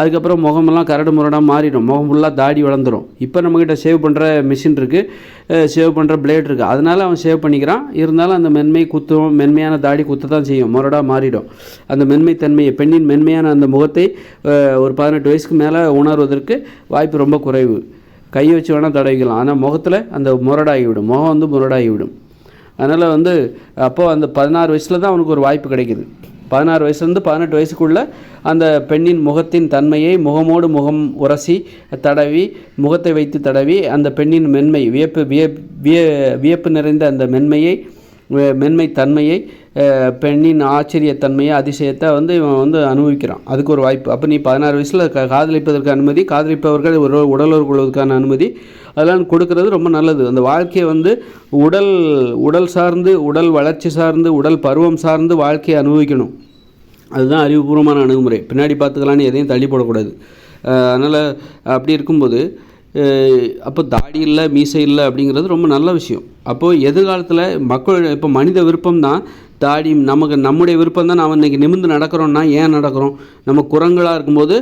அதுக்கப்புறம் முகமெல்லாம் கரடு முரடாக மாறிடும். முகம் ஃபுல்லாக தாடி வளர்ந்துடும் இப்போ நம்மக்கிட்ட சேவ் பண்ணுற மிஷின் இருக்குது சேவ் பண்ணுற பிளேட் இருக்குது அதனால் அவன் சேவ் பண்ணிக்கிறான். இருந்தாலும் அந்த மென்மை குத்தும் மென்மையான தாடி குத்த தான் செய்யும். முரடாக மாறிடும். அந்த மென்மை தன்மையை பெண்ணின் மென்மையான அந்த முகத்தை ஒரு பதினெட்டு வயசுக்கு மேலே உணர்வதற்கு வாய்ப்பு ரொம்ப குறைவு. கையை வச்சு வேணால் தடவிக்கலாம். ஆனால் முகத்தில் அந்த முரடாகிவிடும். முகம் வந்து முரடாகிவிடும். அதனால் வந்து அப்போது அந்த பதினாறு வயசில் தான் அவனுக்கு ஒரு வாய்ப்பு கிடைக்கிது. பதினாறு வயசுலேருந்து பதினெட்டு வயசுக்குள்ள அந்த பெண்ணின் முகத்தின் தன்மையை முகமோடு முகம் உரசி தடவி முகத்தை வைத்து தடவி அந்த பெண்ணின் மென்மை வியப்பு விய வியப்பு நிறைந்த அந்த மென்மையை மென்மை தன்மையை பெண்ணின் ஆச்சரியத்தன்மையை அதிசயத்தை வந்து இவன் வந்து அனுபவிக்கிறான். அதுக்கு ஒரு வாய்ப்பு. அப்போ நீ பதினாறு வயசில் க காதலிப்பதற்கு அனுமதி காதலிப்பவர்கள் ஒரு உடலுறவு கொள்வதற்கான அனுமதி அதெல்லாம் கொடுக்கறது ரொம்ப நல்லது. அந்த வாழ்க்கையை வந்து உடல் உடல் சார்ந்து உடல் வளர்ச்சி சார்ந்து உடல் பருவம் சார்ந்து வாழ்க்கையை அனுபவிக்கணும். அதுதான் அறிவுபூர்வமான அணுகுமுறை. பின்னாடி பார்த்துக்கலான்னு எதையும் தள்ளி போடக்கூடாது. அதனால் அப்படி இருக்கும்போது அப்போ தாடி இல்லை மீசை இல்லை அப்படிங்கிறது ரொம்ப நல்ல விஷயம். அப்போது எதிர்காலத்தில் மக்கள் இப்போ மனித விருப்பம் தான் தாடி நமக்கு நம்முடைய விருப்பம் தான் நாம் இன்றைக்கி நிமிர்ந்து நடக்கிறோம்னா ஏன் நடக்கிறோம்? நம்ம குரங்களாக இருக்கும்போது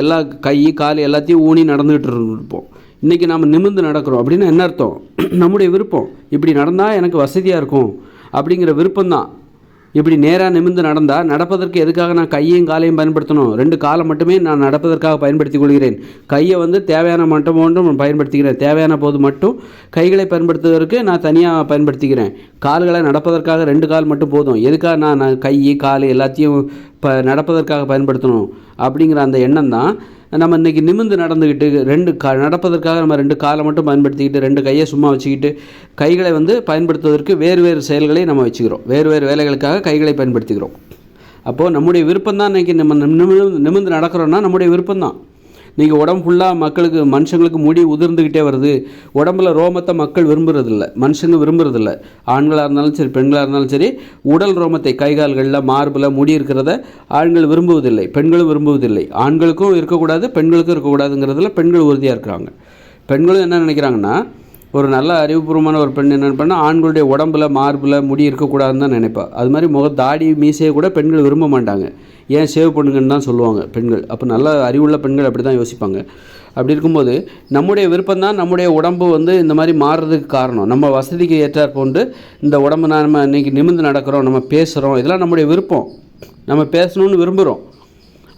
எல்லா கை கால் எல்லாத்தையும் ஊனி நடந்துகிட்டு இருப்போம். இன்றைக்கி நாம் நிமிர்ந்து நடக்கிறோம். அப்படின்னு என்ன அர்த்தம்? நம்முடைய விருப்பம். இப்படி நடந்தால் எனக்கு வசதியாக இருக்கும். அப்படிங்கிற விருப்பம் தான் இப்படி நேராக நிமிர்ந்து நடந்தால் நடப்பதற்கு எதுக்காக நான் கையையும் காலையும் பயன்படுத்தணும்? ரெண்டு காலை மட்டுமே நான் நடப்பதற்காக பயன்படுத்திக் கொள்கிறேன். கையை வந்து தேவையான மட்டும் ஒன்றும் பயன்படுத்திக்கிறேன். தேவையான போது மட்டும் கைகளை பயன்படுத்துவதற்கு நான் தனியாக பயன்படுத்திக்கிறேன். கால்களை நடப்பதற்காக ரெண்டு கால் மட்டும் போதும். எதுக்காக நான் நான் கை கால் எல்லாத்தையும் ப நடப்பதற்காக பயன்படுத்தணும்? அப்படிங்கிற அந்த எண்ணம் தான் நம்ம இன்றைக்கி நிமிர்ந்து நடந்துக்கிட்டு ரெண்டு கா நடப்பதற்காக நம்ம ரெண்டு காலை மட்டும் பயன்படுத்திக்கிட்டு ரெண்டு கையை சும்மா வச்சுக்கிட்டு கைகளை வந்து பயன்படுத்துவதற்கு வேறு வேறு செயல்களை நம்ம வச்சுக்கிறோம். வேறு வேறு வேலைகளுக்காக கைகளை பயன்படுத்திக்கிறோம் அப்போது நம்முடைய விருப்பம் தான் இன்றைக்கி நம்ம நிமிந்து நிமிர்ந்து நடக்கிறோன்னா நம்முடைய விருப்பம் தான் நீங்கள் உடம்பு ஃபுல்லாக மக்களுக்கு மனுஷங்களுக்கு முடி உதிர்ந்துக்கிட்டே வருது. உடம்புல ரோமத்தை மக்கள் விரும்புறதில்ல. மனுஷங்க விரும்புறதில்ல. ஆண்களாக இருந்தாலும் சரி பெண்களாக இருந்தாலும் சரி உடல் ரோமத்தை கை கால்களில் மார்பில் முடி இருக்கிறத ஆண்கள் விரும்புவதில்லை. பெண்களும் விரும்புவதில்லை. ஆண்களுக்கும் இருக்கக்கூடாது பெண்களுக்கும் இருக்கக்கூடாதுங்கிறதுல பெண்கள் உறுதியாக இருக்கிறாங்க பெண்களும் என்ன நினைக்கிறாங்கன்னா ஒரு நல்ல அறிவுபூர்வமான ஒரு பெண் என்ன பண்ணால் ஆண்களுடைய உடம்புல மார்பில் முடி இருக்கக்கூடாதுன்னு தான் நினைப்பா. அது மாதிரி முக தாடி மீசையை கூட பெண்கள் விரும்ப மாட்டாங்க. ஏன் சேவ் பண்ணுங்கன்னு தான் சொல்லுவாங்க பெண்கள். அப்போ நல்ல அறிவுள்ள பெண்கள் அப்படி தான் யோசிப்பாங்க. அப்படி இருக்கும்போது நம்முடைய விருப்பம் தான் நம்முடைய உடம்பு வந்து இந்த மாதிரி மாறுறதுக்கு காரணம். நம்ம வசதிக்கு ஏற்றாற் போன்று இந்த உடம்பு நான் நம்ம இன்றைக்கி நிமிர்ந்து நடக்கிறோம் நம்ம பேசுகிறோம் இதெல்லாம் நம்முடைய விருப்பம். நம்ம பேசணும்னு விரும்புகிறோம்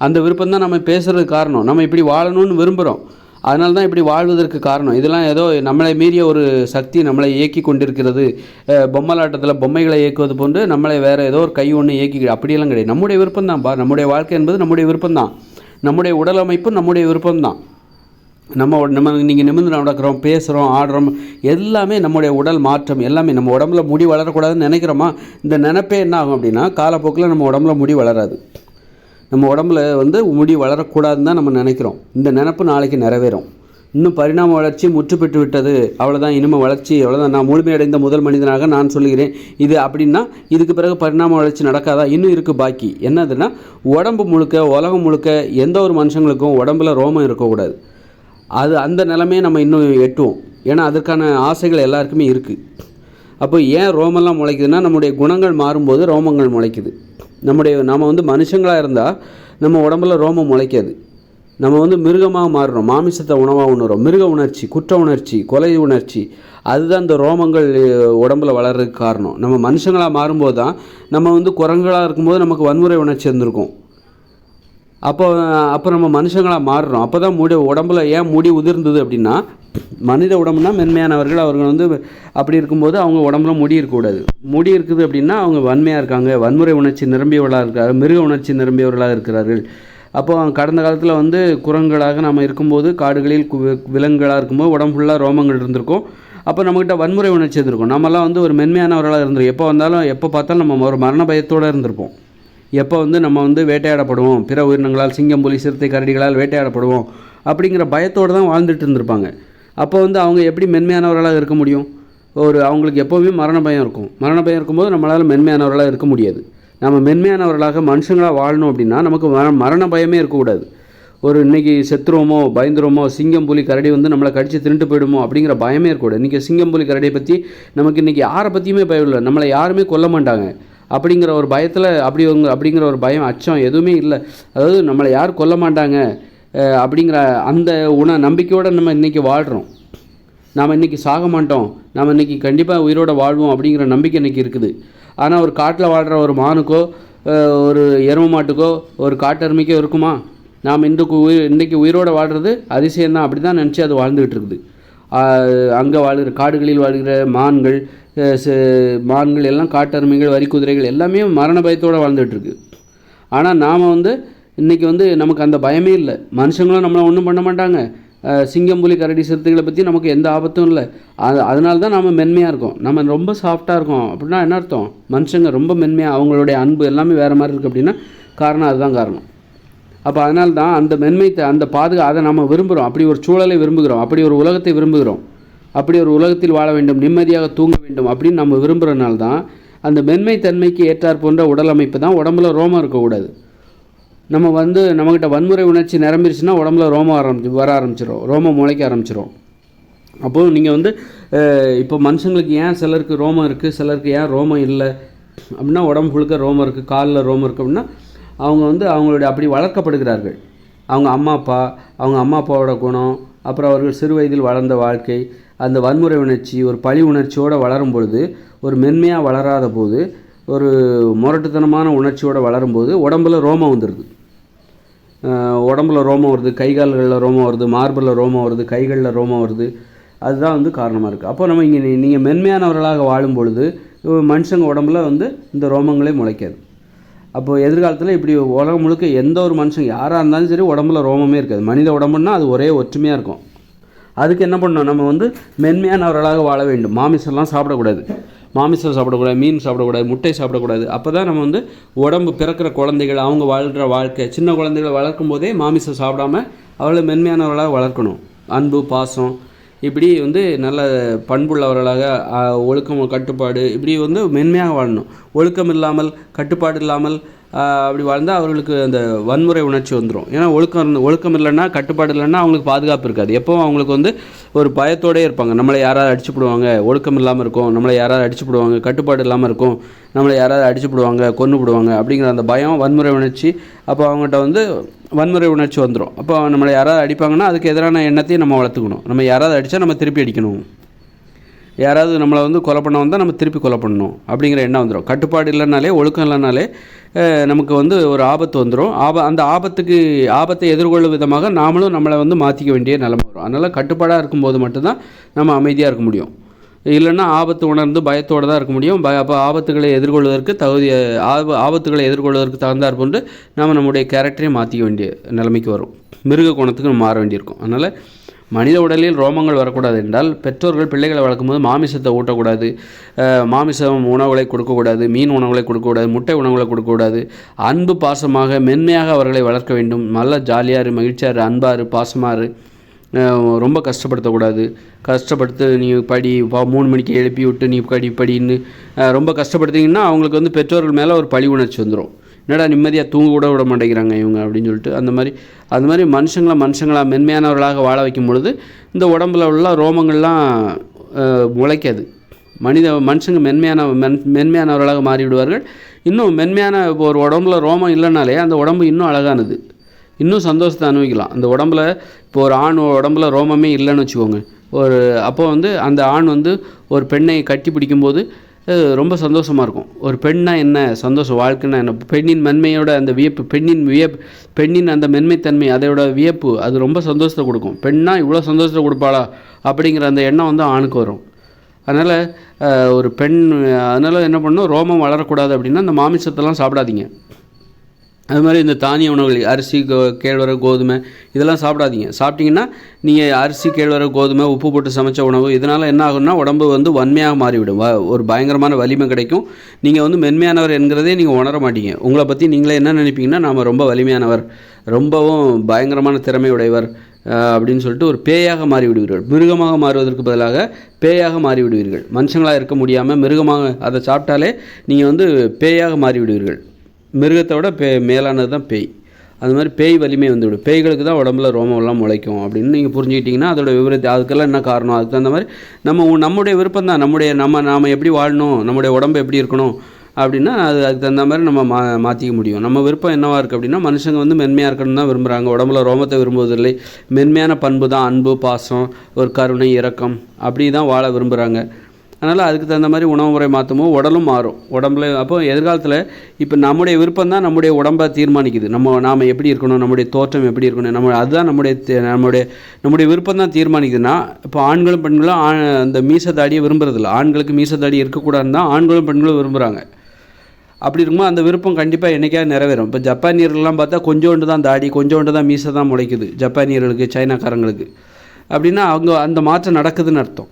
அந்த விருப்பம் தான் நம்ம பேசுகிறதுக்கு காரணம். நம்ம இப்படி வாழணும்னு விரும்புகிறோம் அதனால தான் இப்படி வாழ்வதற்கு காரணம். இதெல்லாம் ஏதோ நம்மளை மீறிய ஒரு சக்தி நம்மளை இயக்கி கொண்டிருக்கிறது. பொம்மலாட்டத்தில் பொம்மைகளை இயக்குவது போன்று நம்மளை வேறு ஏதோ ஒரு கை ஒன்று இயக்கி அப்படியெல்லாம் கிடையாது. நம்முடைய விருப்பம் தான்ப்பா நம்முடைய வாழ்க்கை என்பது நம்முடைய விருப்பம் தான் நம்முடைய உடல் அமைப்பு நம்முடைய விருப்பம் தான் நம்ம நம்ம நீங்கள் நிமிர்ந்து நடக்கிறோம் பேசுகிறோம் ஆடுறோம் எல்லாமே நம்முடைய உடல் மாற்றம் எல்லாமே நம்ம உடம்புல முடி வளரக்கூடாதுன்னு நினைக்கிறோமா? இந்த நினைப்பே என்ன ஆகும் அப்படின்னா காலப்போக்கில் நம்ம உடம்புல முடி வளராது. நம்ம உடம்புல வந்து முடி வளரக்கூடாதுன்னு தான் நம்ம நினைக்கிறோம். இந்த நினப்பு நாளைக்கு நிறைவேறும். இன்னும் பரிணாம வளர்ச்சி முற்றுப்பெற்று விட்டது. அவ்வளோதான் இனிமே வளர்ச்சி அவ்வளோதான் நான் முழுமையடைந்த முதல் மனிதனாக நான் சொல்லுகிறேன். இது அப்படின்னா இதுக்கு பிறகு பரிணாம வளர்ச்சி நடக்காதா? இன்னும் இருக்குது பாக்கி. என்னதுன்னா உடம்பு முழுக்க உலகம் முழுக்க எந்த ஒரு மனுஷங்களுக்கும் உடம்புல ரோமம் இருக்கக்கூடாது. அது அந்த நிலைமையை நம்ம இன்னும் எட்டுவோம். ஏன்னா அதற்கான ஆசைகள் எல்லாருக்குமே இருக்குது அப்போ ஏன் ரோமெல்லாம் முளைக்குதுன்னா நம்முடைய குணங்கள் மாறும்போது ரோமங்கள் முளைக்குது. நம்முடைய நாம் வந்து மனுஷங்களாக இருந்தால் நம்ம உடம்புல ரோமம் முளைக்காது. நம்ம வந்து மிருகமாக மாறுறோம். மாமிசத்தை உணவாக உணர்றோம் மிருக உணர்ச்சி குற்ற உணர்ச்சி கொலை உணர்ச்சி அதுதான் இந்த ரோமங்கள் உடம்புல வளர்றதுக்கு காரணம். நம்ம மனுஷங்களாக மாறும்போது தான் நம்ம வந்து குரங்குகளாக இருக்கும்போது நமக்கு வன்முறை உணர்ச்சி இருந்திருக்கும் அப்போ அப்போ நம்ம மனுஷங்களாக மாறுறோம். அப்போ தான் முடி உடம்புல ஏன் முடி உதிர்ந்தது அப்படின்னா மனித உடம்புனா மென்மையானவர்கள். அவர்கள் வந்து அப்படி இருக்கும்போது அவங்க உடம்புல முடி இருக்கக்கூடாது. முடி இருக்குது அப்படின்னா அவங்க வன்மையாக இருக்காங்க. வன்முறை உணர்ச்சி நிரம்பியவர்களாக இருக்கிறார் மிருக உணர்ச்சி நிரம்பியவர்களாக இருக்கிறார்கள். அப்போ கடந்த காலத்தில் வந்து குரங்குகளாக நம்ம இருக்கும்போது காடுகளில் கு- விலங்குகளாக இருக்கும்போது உடம்பு ஃபுல்லாக ரோமங்கள் இருந்திருக்கும். அப்போ நம்மக்கிட்ட வன்முறை உணர்ச்சி இருந்திருக்கும். நம்மலாம் வந்து ஒரு மென்மையானவர்களாக இருந்திருக்கும். எப்போ வந்தாலும் எப்போ பார்த்தாலும் நம்ம ஒரு மரண பயத்தோடு இருந்திருப்போம். எப்போ வந்து நம்ம வந்து வேட்டையாடப்படுவோம்? பிற உயிரினங்களால் சிங்கம் புலி சிறுத்தை கரடிகளால் வேட்டையாடப்படுவோம்? அப்படிங்கிற பயத்தோடு தான் வாழ்ந்துட்டு இருந்திருப்பாங்க. அப்போ வந்து அவங்க எப்படி மென்மையானவர்களாக இருக்க முடியும்? ஒரு அவங்களுக்கு எப்போவுமே மரண பயம் இருக்கும். மரண பயம் இருக்கும்போது நம்மளால் மென்மையானவர்களாக இருக்க முடியாது. நம்ம மென்மையானவர்களாக மனுஷங்களாக வாழணும் அப்படின்னா நமக்கு மரண பயமே இருக்கக்கூடாது. ஒரு இன்னைக்கு செத்துருவோமோ பயந்துருவோமோ சிங்கம் புலி கரடி வந்து நம்மளை கடிச்சு திருட்டு போயிடுமோ அப்படிங்கிற பயமே இருக்கக்கூடாது. இன்றைக்கி சிங்கம் புலி கரடியை பற்றி நமக்கு இன்றைக்கி யாரை பற்றியுமே பயம் இல்லை நம்மளை யாருமே கொல்ல மாட்டாங்க. அப்படிங்கிற ஒரு பயத்தில் அப்படி அப்படிங்கிற ஒரு பயம் அச்சம் எதுவுமே இல்லை. அதாவது நம்மளை யாரும் கொல்ல மாட்டாங்க அப்படிங்கிற அந்த உண நம்பிக்கையோடு நம்ம இன்றைக்கி வாழ்கிறோம் நாம் இன்றைக்கி சாக மாட்டோம். நாம் இன்றைக்கி கண்டிப்பாக உயிரோடு வாழ்வோம் அப்படிங்கிற நம்பிக்கை இன்றைக்கி இருக்குது. ஆனால் ஒரு காட்டில் வாழ்கிற ஒரு மானுக்கோ ஒரு எரும மாட்டுக்கோ ஒரு காட்டெருமைக்கோ இருக்குமா? நாம் இன்றைக்கு உயிர் இன்றைக்கி உயிரோடு வாழ்கிறது அதிசயம்தான். அப்படி தான் நினச்சி அது வாழ்ந்துகிட்டு இருக்குது. அங்கே வாழ்கிற காடுகளில் வாழ்கிற மான்கள் மான்கள் எல்லாம் காட்டெருமைகள் வரி குதிரைகள் எல்லாமே மரண பயத்தோடு வாழ்ந்துட்டுருக்கு ஆனால் நாம் வந்து இன்றைக்கி வந்து நமக்கு அந்த பயமே இல்லை. மனுஷங்களும் நம்மளை ஒன்றும் பண்ண மாட்டாங்க. சிங்கம் புலி கரடி சிறுத்தைகளை பற்றி நமக்கு எந்த ஆபத்தும் இல்லை. அது அதனால தான் நம்ம மென்மையாக இருக்கோம். நம்ம ரொம்ப சாஃப்டாக இருக்கோம். அப்படின்னா என்ன அர்த்தம்? மனுஷங்க ரொம்ப மென்மையாக அவங்களுடைய அன்பு எல்லாமே வேறு மாதிரி இருக்குது அப்படின்னா காரணம் அதுதான் காரணம். அப்போ அதனால தான் அந்த மென்மை த- அந்த பாதுகா அதை நம்ம விரும்புகிறோம் அப்படி ஒரு சூழலை விரும்புகிறோம். அப்படி ஒரு உலகத்தை விரும்புகிறோம். அப்படி ஒரு உலகத்தில் வாழ வேண்டும் நிம்மதியாக தூங்க வேண்டும் அப்படின்னு நம்ம விரும்புகிறனால தான் அந்த மென்மை தன்மைக்கு ஏற்றார் போன்ற உடல் அமைப்பு தான் உடம்புல ரோமம் இருக்கக்கூடாது. நம்ம வந்து நம்மக்கிட்ட வன்முறை உணர்ச்சி நிரம்பிருச்சுன்னா உடம்புல ரோமம் ஆரம்பிச்சு வர ஆரம்பிச்சிடும் ரோமம் முளைக்க ஆரம்பிச்சிடும் அப்போது நீங்கள் வந்து இப்போ மனுஷங்களுக்கு ஏன் சிலருக்கு ரோமம் இருக்குது சிலருக்கு ஏன் ரோமம் இல்லை? அப்படின்னா உடம்பு முழுக்க ரோமம் இருக்குது காலில் ரோமம் இருக்குது அப்படின்னா அவங்க வந்து அவங்களுடைய அப்படி வளர்க்கப்படுகிறார்கள். அவங்க அம்மா அப்பா அவங்க அம்மா அப்பாவோட குணம் அப்புறம் அவர்கள் சிறு வயதில் வளர்ந்த வாழ்க்கை அந்த வன்முறை உணர்ச்சி ஒரு பழி உணர்ச்சியோடு வளரும் பொழுது ஒரு மென்மையாக வளராத போது ஒரு முரட்டுத்தனமான உணர்ச்சியோடு வளரும்போது உடம்புல ரோமம் வந்துடுது உடம்புல ரோமம் வருது கை கால்களில் ரோமம் வருது மார்பில் ரோமம் வருது கைகளில் ரோமம் வருது. அதுதான் வந்து காரணமாக இருக்குது அப்போ நம்ம இங்கே நீங்கள் மென்மையானவர்களாக வாழும் பொழுது மனுஷங்க உடம்புல வந்து இந்த ரோமங்களே முளைக்காது. அப்போது எதிர்காலத்தில் இப்படி உலகம் முழுக்க எந்த ஒரு மனுஷன் யாராக இருந்தாலும் சரி உடம்புல ரோமமே இருக்காது. மனித உடம்புன்னா அது ஒரே ஒற்றுமையாக இருக்கும். அதுக்கு என்ன பண்ணணும்? நம்ம வந்து மென்மையானவர்களாக வாழ வேண்டும். மாமிசம்லாம் சாப்பிடக்கூடாது. மாமிசம் சாப்பிடக்கூடாது மீன் சாப்பிடக்கூடாது முட்டை சாப்பிடக்கூடாது. அப்போ தான் நம்ம வந்து உடம்பு பிறக்கிற குழந்தைகள் அவங்க வாழ்கிற வாழ்க்கை சின்ன குழந்தைகளை வளர்க்கும் போதே மாமிசம் சாப்பிடாம அவளை மென்மையானவர்களாக வளர்க்கணும். அன்பு பாசம் இப்படி வந்து நல்ல பண்புள்ளவர்களாக ஒழுக்கம் கட்டுப்பாடு இப்படி வந்து மென்மையாக வாழணும். ஒழுக்கம் இல்லாமல் கட்டுப்பாடு இல்லாமல் அப்படி வாழ்ந்தால் அவர்களுக்கு அந்த வன்முறை உணர்ச்சி வந்துடும் ஏன்னா ஒழுக்கம் இருந்து- ஒழுக்கம் இல்லைன்னா கட்டுப்பாடு இல்லைன்னா அவங்களுக்கு பாதுகாப்பு இருக்காது. எப்போவும் அவங்களுக்கு வந்து ஒரு பயத்தோடே இருப்பாங்க. நம்மளை யாராவது அடிச்சு போடுவாங்க ஒழுக்கம் இல்லாமல் இருக்கும். நம்மளை யாராவது அடிச்சு போடுவாங்க கட்டுப்பாடு இல்லாமல் இருக்கும். நம்மளை யாராவது அடிச்சு போடுவாங்க கொன்று போடுவாங்க அப்படிங்கிற அந்த பயம் வன்முறை உணர்ச்சி. அப்போ அவங்ககிட்ட வந்து வன்முறை உணர்ச்சி வந்துடும் அப்போ நம்மளை யாராவது அடிப்பாங்கன்னா அதுக்கு எதிரான எண்ணத்தையும் நம்ம வளர்த்துக்கணும். நம்ம யாராவது அடித்தா நம்ம திருப்பி அடிக்கணும். யாராவது நம்மளை வந்து கொலை பண்ண வந்தால் நம்ம திருப்பி கொலை பண்ணணும் அப்படிங்கிற எண்ணம் வந்துடும் கட்டுப்பாடு இல்லைனாலே ஒழுக்கம் இல்லைனாலே நமக்கு வந்து ஒரு ஆபத்து வந்துடும் ஆப அந்த ஆபத்துக்கு ஆபத்தை எதிர்கொள்ளும் விதமாக நாமளும் நம்மளை வந்து மாற்றிக்க வேண்டிய நிலைமை வரும். அதனால் கட்டுப்பாடாக இருக்கும்போது மட்டும்தான் நம்ம அமைதியாக இருக்க முடியும். இல்லைன்னா ஆபத்து உணர்ந்து பயத்தோடு தான் இருக்க முடியும். பய அப்போ ஆபத்துகளை எதிர்கொள்வதற்கு தகுதி ஆப ஆபத்துகளை எதிர்கொள்வதற்கு தகுந்தார் போன்று நம்ம நம்முடைய கேரக்டரையும் மாற்றிக்க வேண்டிய நிலைமைக்கு வரும். மிருக கோணத்துக்கு நம்ம மாற வேண்டியிருக்கும். அதனால் மனித உடலில் ரோமங்கள் வரக்கூடாது என்றால் பெற்றோர்கள் பிள்ளைகளை வளர்க்கும்போது மாமிசத்தை ஊட்டக்கூடாது. மாமிசம் உணவுகளை கொடுக்கக்கூடாது மீன் உணவுகளை கொடுக்கக்கூடாது முட்டை உணவுகளை கொடுக்கக்கூடாது. அன்பு பாசமாக மென்மையாக அவர்களை வளர்க்க வேண்டும். நல்ல ஜாலியாரு மகிழ்ச்சியாரு அன்பாரு பாசமாரு ரொம்ப கஷ்டப்படுத்தக்கூடாது. கஷ்டப்படுத்து நீ படி மூணு மணிக்கு எழுப்பி விட்டு நீ படி படின்னு ரொம்ப கஷ்டப்படுத்திங்கன்னா அவங்களுக்கு வந்து பெற்றோர்கள் மேலே ஒரு பழி உணர்ச்சி வந்துடும் என்னடா நிம்மதியாக தூங்க கூட விட மாட்டேங்கிறாங்க இவங்க அப்படின்னு சொல்லிட்டு அந்த மாதிரி அந்த மாதிரி மனுஷங்களை மனுஷங்களாக மென்மையானவர்களாக வாழ வைக்கும் பொழுது இந்த உடம்புல உள்ள ரோமங்கள்லாம் உழைக்காது முளைக்காது. மனித மனுஷங்க மென்மையான மென் மென்மையானவர்களாக மாறிவிடுவார்கள். இன்னும் மென்மையான இப்போ ஒரு உடம்புல ரோமம் இல்லைனாலே அந்த உடம்பு இன்னும் அழகானது. இன்னும் சந்தோஷத்தை அனுபவிக்கலாம். அந்த உடம்புல இப்போ ஒரு ஆண் உடம்புல ரோமமே இல்லைன்னு வச்சுக்கோங்க. ஒரு அப்போ வந்து அந்த ஆண் வந்து ஒரு பெண்ணை கட்டி பிடிக்கும்போது ரொம்ப சந்தோஷமாக இருக்கும். ஒரு பெண்ணா என்ன சந்தோஷம் வாழ்க்கைன்னா என்ன? பெண்ணின் மென்மையோட அந்த வியப்பு பெண்ணின் வியப்பு பெண்ணின் அந்த மென்மைத்தன்மை அதோட வியப்பு அது ரொம்ப சந்தோஷத்தை கொடுக்கும். பெண்ணா இவ்வளோ சந்தோஷத்தை கொடுப்பாளா? அப்படிங்கிற அந்த எண்ணம் வந்து ஆணுக்கு வரும். அதனால் ஒரு பெண் அதனால் என்ன பண்ணணும்? ரோமம் வளரக்கூடாது அப்படின்னா அந்த மாமிசத்தெல்லாம் சாப்பிடாதீங்க. அது மாதிரி இந்த தானிய உணவுகள் அரிசி கோ- கேழ்வரகு கோதுமை இதெல்லாம் சாப்பிடாதீங்க. சாப்பிட்டீங்கன்னா நீங்கள் அரிசி கேழ்வரகு கோதுமை உப்பு போட்டு சமைச்ச உணவு இதனால் என்ன ஆகும்னா உடம்பு வந்து வன்மையாக மாறிவிடும். ஒரு பயங்கரமான வலிமை கிடைக்கும். நீங்கள் வந்து மென்மையானவர் என்கிறதே நீங்கள் உணர மாட்டீங்க. உங்களை பற்றி நீங்களே என்ன நினைப்பீங்கன்னா நாம் ரொம்ப வலிமையானவர் ரொம்பவும் பயங்கரமான திறமை உடையவர் அப்படின்னு சொல்லிட்டு ஒரு பேயாக மாறிவிடுவீர்கள். மிருகமாக மாறுவதற்கு பதிலாக பேயாக மாறிவிடுவீர்கள். மனுஷங்களாக இருக்க முடியாமல் மிருகமாக அதை சாப்பிட்டாலே நீங்கள் வந்து பேயாக மாறிவிடுவீர்கள். மிருகத்தை விட பே மேலானது தான் பேய். அது மாதிரி பேய் வலிமை வந்துவிடும். பேய்களுக்கு தான் உடம்புல ரோமம்லாம் முளைக்கும் அப்படின்னு நீங்கள் புரிஞ்சுக்கிட்டிங்கன்னா அதோட விவரத்தை அதுக்கெல்லாம் என்ன காரணம்? அதுக்கு தகுந்த மாதிரி நம்ம நம்முடைய விருப்பம் தான் நம்முடைய நம்ம நாம் எப்படி வாழணும்? நம்முடைய உடம்பு எப்படி இருக்கணும்? அப்படின்னா அது அதுக்கு தகுந்த மாதிரி நம்ம மா மாற்றிக்க முடியும். நம்ம விருப்பம் என்னவாக இருக்குது அப்படின்னா மனுஷங்க வந்து மென்மையாக இருக்கணும்னு தான் விரும்புகிறாங்க உடம்புல ரோமத்தை விரும்புவதில்லை. மென்மையான பண்பு தான் அன்பு பாசம் ஒரு கருணை இரக்கம் அப்படி தான் வாழ விரும்புகிறாங்க அதனால் அதுக்கு தகுந்த மாதிரி உணவு முறை மாற்றமும் உடலும் மாறும். உடம்புல அப்போ எதிர்காலத்தில் இப்போ நம்முடைய விருப்பம் தான் நம்முடைய உடம்பை தீர்மானிக்குது. நம்ம நாம் எப்படி இருக்கணும் நம்முடைய தோற்றம் எப்படி இருக்கணும் நம்ம அதுதான் நம்முடைய நம்முடைய நம்முடைய விருப்பம் தான் தீர்மானிக்குதுன்னா இப்போ ஆண்களும் பெண்களும் ஆ அந்த மீச தாடியை விரும்புறதில்ல. ஆண்களுக்கு மீச தாடி இருக்கக்கூடாதுன்னு தான் ஆண்களும் பெண்களும் விரும்புகிறாங்க அப்படி இருக்கும்போது அந்த விருப்பம் கண்டிப்பாக என்றைக்காவது நிறைவேறும். இப்போ ஜப்பானியர்கள்லாம் பார்த்தா கொஞ்சோண்டு தான் தாடி கொஞ்சோண்டு தான் மீசை தான் முளைக்குது. ஜப்பானியர்களுக்கு சைனாக்காரங்களுக்கு. அப்படின்னா அவங்க அந்த மாற்றம் நடக்குதுன்னு அர்த்தம்.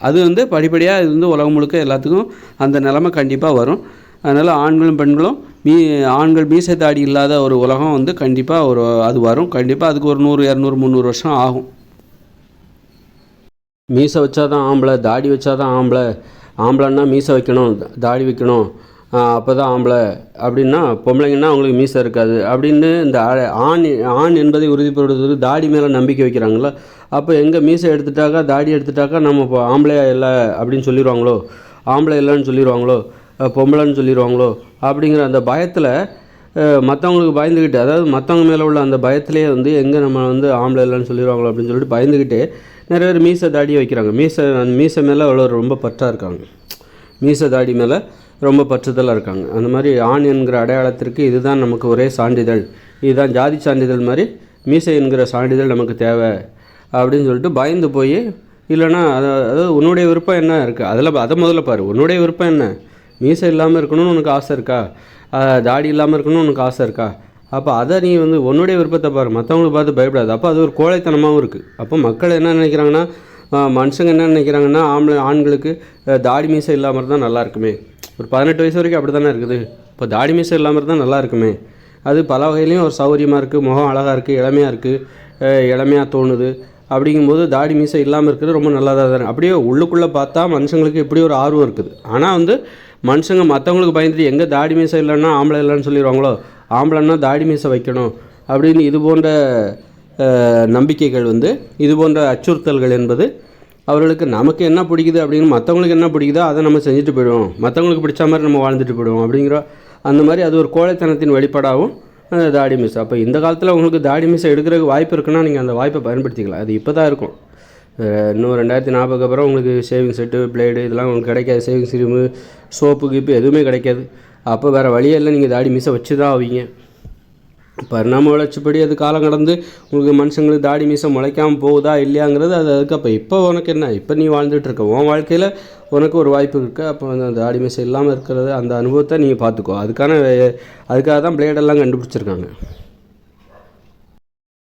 அது வந்து படிப்படியாக இது வந்து உலகம் முழுக்க எல்லாத்துக்கும் அந்த நிலமை கண்டிப்பாக வரும். அதனால் ஆண்களும் பெண்களும் மீ ஆண்கள் மீசை தாடி இல்லாத ஒரு உலகம் வந்து கண்டிப்பாக ஒரு அது வரும். கண்டிப்பாக அதுக்கு ஒரு நூறு இரநூறு முந்நூறு வருஷம் ஆகும். மீசை வச்சா தான் ஆம்பளை தாடி வச்சா தான் ஆம்பளை. ஆம்பளைன்னா மீசை வைக்கணும் தாடி வைக்கணும். அப்போ தான் ஆம்பளை. அப்படின்னா பொம்பளைங்கன்னா அவங்களுக்கு மீசை இருக்காது. அப்படின்னு இந்த ஆண் ஆண் என்பதை உறுதிப்படுத்துவதற்கு தாடி மேலே நம்பிக்கை வைக்கிறாங்களா? அப்போ எங்கே மீசை எடுத்துட்டாக்கா தாடி எடுத்துட்டாக்கா நம்ம இப்போ ஆம்பளையா இல்லை அப்படின்னு சொல்லிடுவாங்களோ? ஆம்பளை இல்லைன்னு சொல்லிடுவாங்களோ? பொம்பளைன்னு சொல்லிடுவாங்களோ? அப்படிங்கிற அந்த பயத்தில் மற்றவங்களுக்கு பயந்துக்கிட்டு அதாவது மற்றவங்க மேலே உள்ள அந்த பயத்திலே வந்து எங்கே நம்ம வந்து ஆம்பளை இல்லைன்னு சொல்லிடுவாங்களோ அப்படின்னு சொல்லிட்டு பயந்துக்கிட்டு நிறைய பேர் மீசை தாடியை வைக்கிறாங்க. மீசை அந்த மீசை மேலே அவ்வளோ ரொம்ப பற்றாக இருக்காங்க. மீசை தாடி மேலே ரொம்ப பற்றுதலாக இருக்காங்க. அந்த மாதிரி ஆண் என்கிற அடையாளத்திற்கு இதுதான் நமக்கு ஒரே சான்றிதழ். இதுதான் ஜாதி சான்றிதழ் மாதிரி மீசை என்கிற சான்றிதழ் நமக்கு தேவை அப்படின்னு சொல்லிட்டு பயந்து போய் இல்லைன்னா அது அதாவது உன்னுடைய விருப்பம் என்ன இருக்குது அதில் அதை முதல்ல பாரு. உன்னுடைய விருப்பம் என்ன? மீசை இல்லாமல் இருக்கணும்னு உனக்கு ஆசை இருக்கா? தாடி இல்லாமல் இருக்கணும்னு உனக்கு ஆசை இருக்கா? அப்போ அதை நீ வந்து உன்னுடைய விருப்பத்தை பாரு. மற்றவங்களுக்கு பார்த்து பயப்படாது. அப்போ அது ஒரு கோழைத்தனமாகவும் இருக்குது அப்போ மக்கள் என்ன நினைக்கிறாங்கன்னா மனுஷங்க என்ன நினைக்கிறாங்கன்னா ஆம்பளை ஆண்களுக்கு தாடி மீசை இல்லாமல் இருந்தால் நல்லா இருக்குமே. ஒரு பதினெட்டு வயசு வரைக்கும் அப்படி தானே இருக்குது? இப்போ தாடி மீசம் இல்லாமல் இருந்தால் நல்லா இருக்குமே. அது பல வகையிலையும் ஒரு சௌகரியமாக இருக்குது முகம் அழகாக இருக்குது இளமையாக இருக்குது இளமையாக தோணுது. அப்படிங்கும்போது தாடி மீசை இல்லாமல் இருக்கிறது ரொம்ப நல்லா தான் அப்படியே உள்ளுக்குள்ளே பார்த்தா மனுஷங்களுக்கு இப்படி ஒரு ஆர்வம் இருக்குது. ஆனால் வந்து மனுஷங்க மற்றவங்களுக்கு பயந்துட்டு எங்கே தாடி மீசை இல்லைன்னா ஆம்பளை இல்லைன்னு சொல்லிடுவாங்களோ? ஆம்பளைன்னா தாடி மீசை வைக்கணும். அப்படின்னு இது போன்ற நம்பிக்கைகள் வந்து இது போன்ற அச்சுறுத்தல்கள் என்பது அவர்களுக்கு நமக்கு என்ன பிடிக்குது அப்படின்னு மற்றவங்களுக்கு என்ன பிடிக்குதோ அதை நம்ம செஞ்சுட்டு போயிடுவோம். மற்றவங்களுக்கு பிடிச்ச மாதிரி நம்ம வாழ்ந்துட்டு போயிடுவோம் அப்படிங்கிற அந்த மாதிரி அது ஒரு கோழைத்தனத்தின் வெளிப்பாடாகவும் அந்த தாடி மிஸ் அப்போ இந்த காலத்தில் உங்களுக்கு தாடி மிஸ் எடுக்கிறதுக்கு வாய்ப்பு இருக்குன்னா நீங்கள் அந்த வாய்ப்பை பயன்படுத்திக்கலாம். அது இப்போ தான் இருக்கும் இன்னும் ரெண்டாயிரத்தி நாற்பதுக்கு அப்புறம் உங்களுக்கு ஷேவிங் செட்டு பிளேடு இதெல்லாம் உங்களுக்கு கிடைக்காது. ஷேவிங் கிரீமு சோப்பு கீப்பு எதுவுமே கிடைக்காது. அப்போ வேறு வழியே இல்லை. நீங்கள் தாடி மீசை வச்சு தான் ஆவீங்க. பரிணாம வளர்ச்சிப்படி அது காலம் கடந்து உங்களுக்கு மனுஷங்களுக்கு தாடி மீசை முளைக்காமல் போகுதா இல்லையாங்கிறது அது அதுக்கு அப்போ இப்போ உனக்கு என்ன? இப்போ நீ வாழ்ந்துட்டுருக்க உன் வாழ்க்கையில் உனக்கு ஒரு வாய்ப்பு இருக்குது அப்போ அந்த தாடி மீசை இல்லாமல் இருக்கிறது அந்த அனுபவத்தை நீங்கள் பார்த்துக்கோ. அதுக்கான அதுக்காக தான் பிளேடெல்லாம் கண்டுபிடிச்சிருக்காங்க.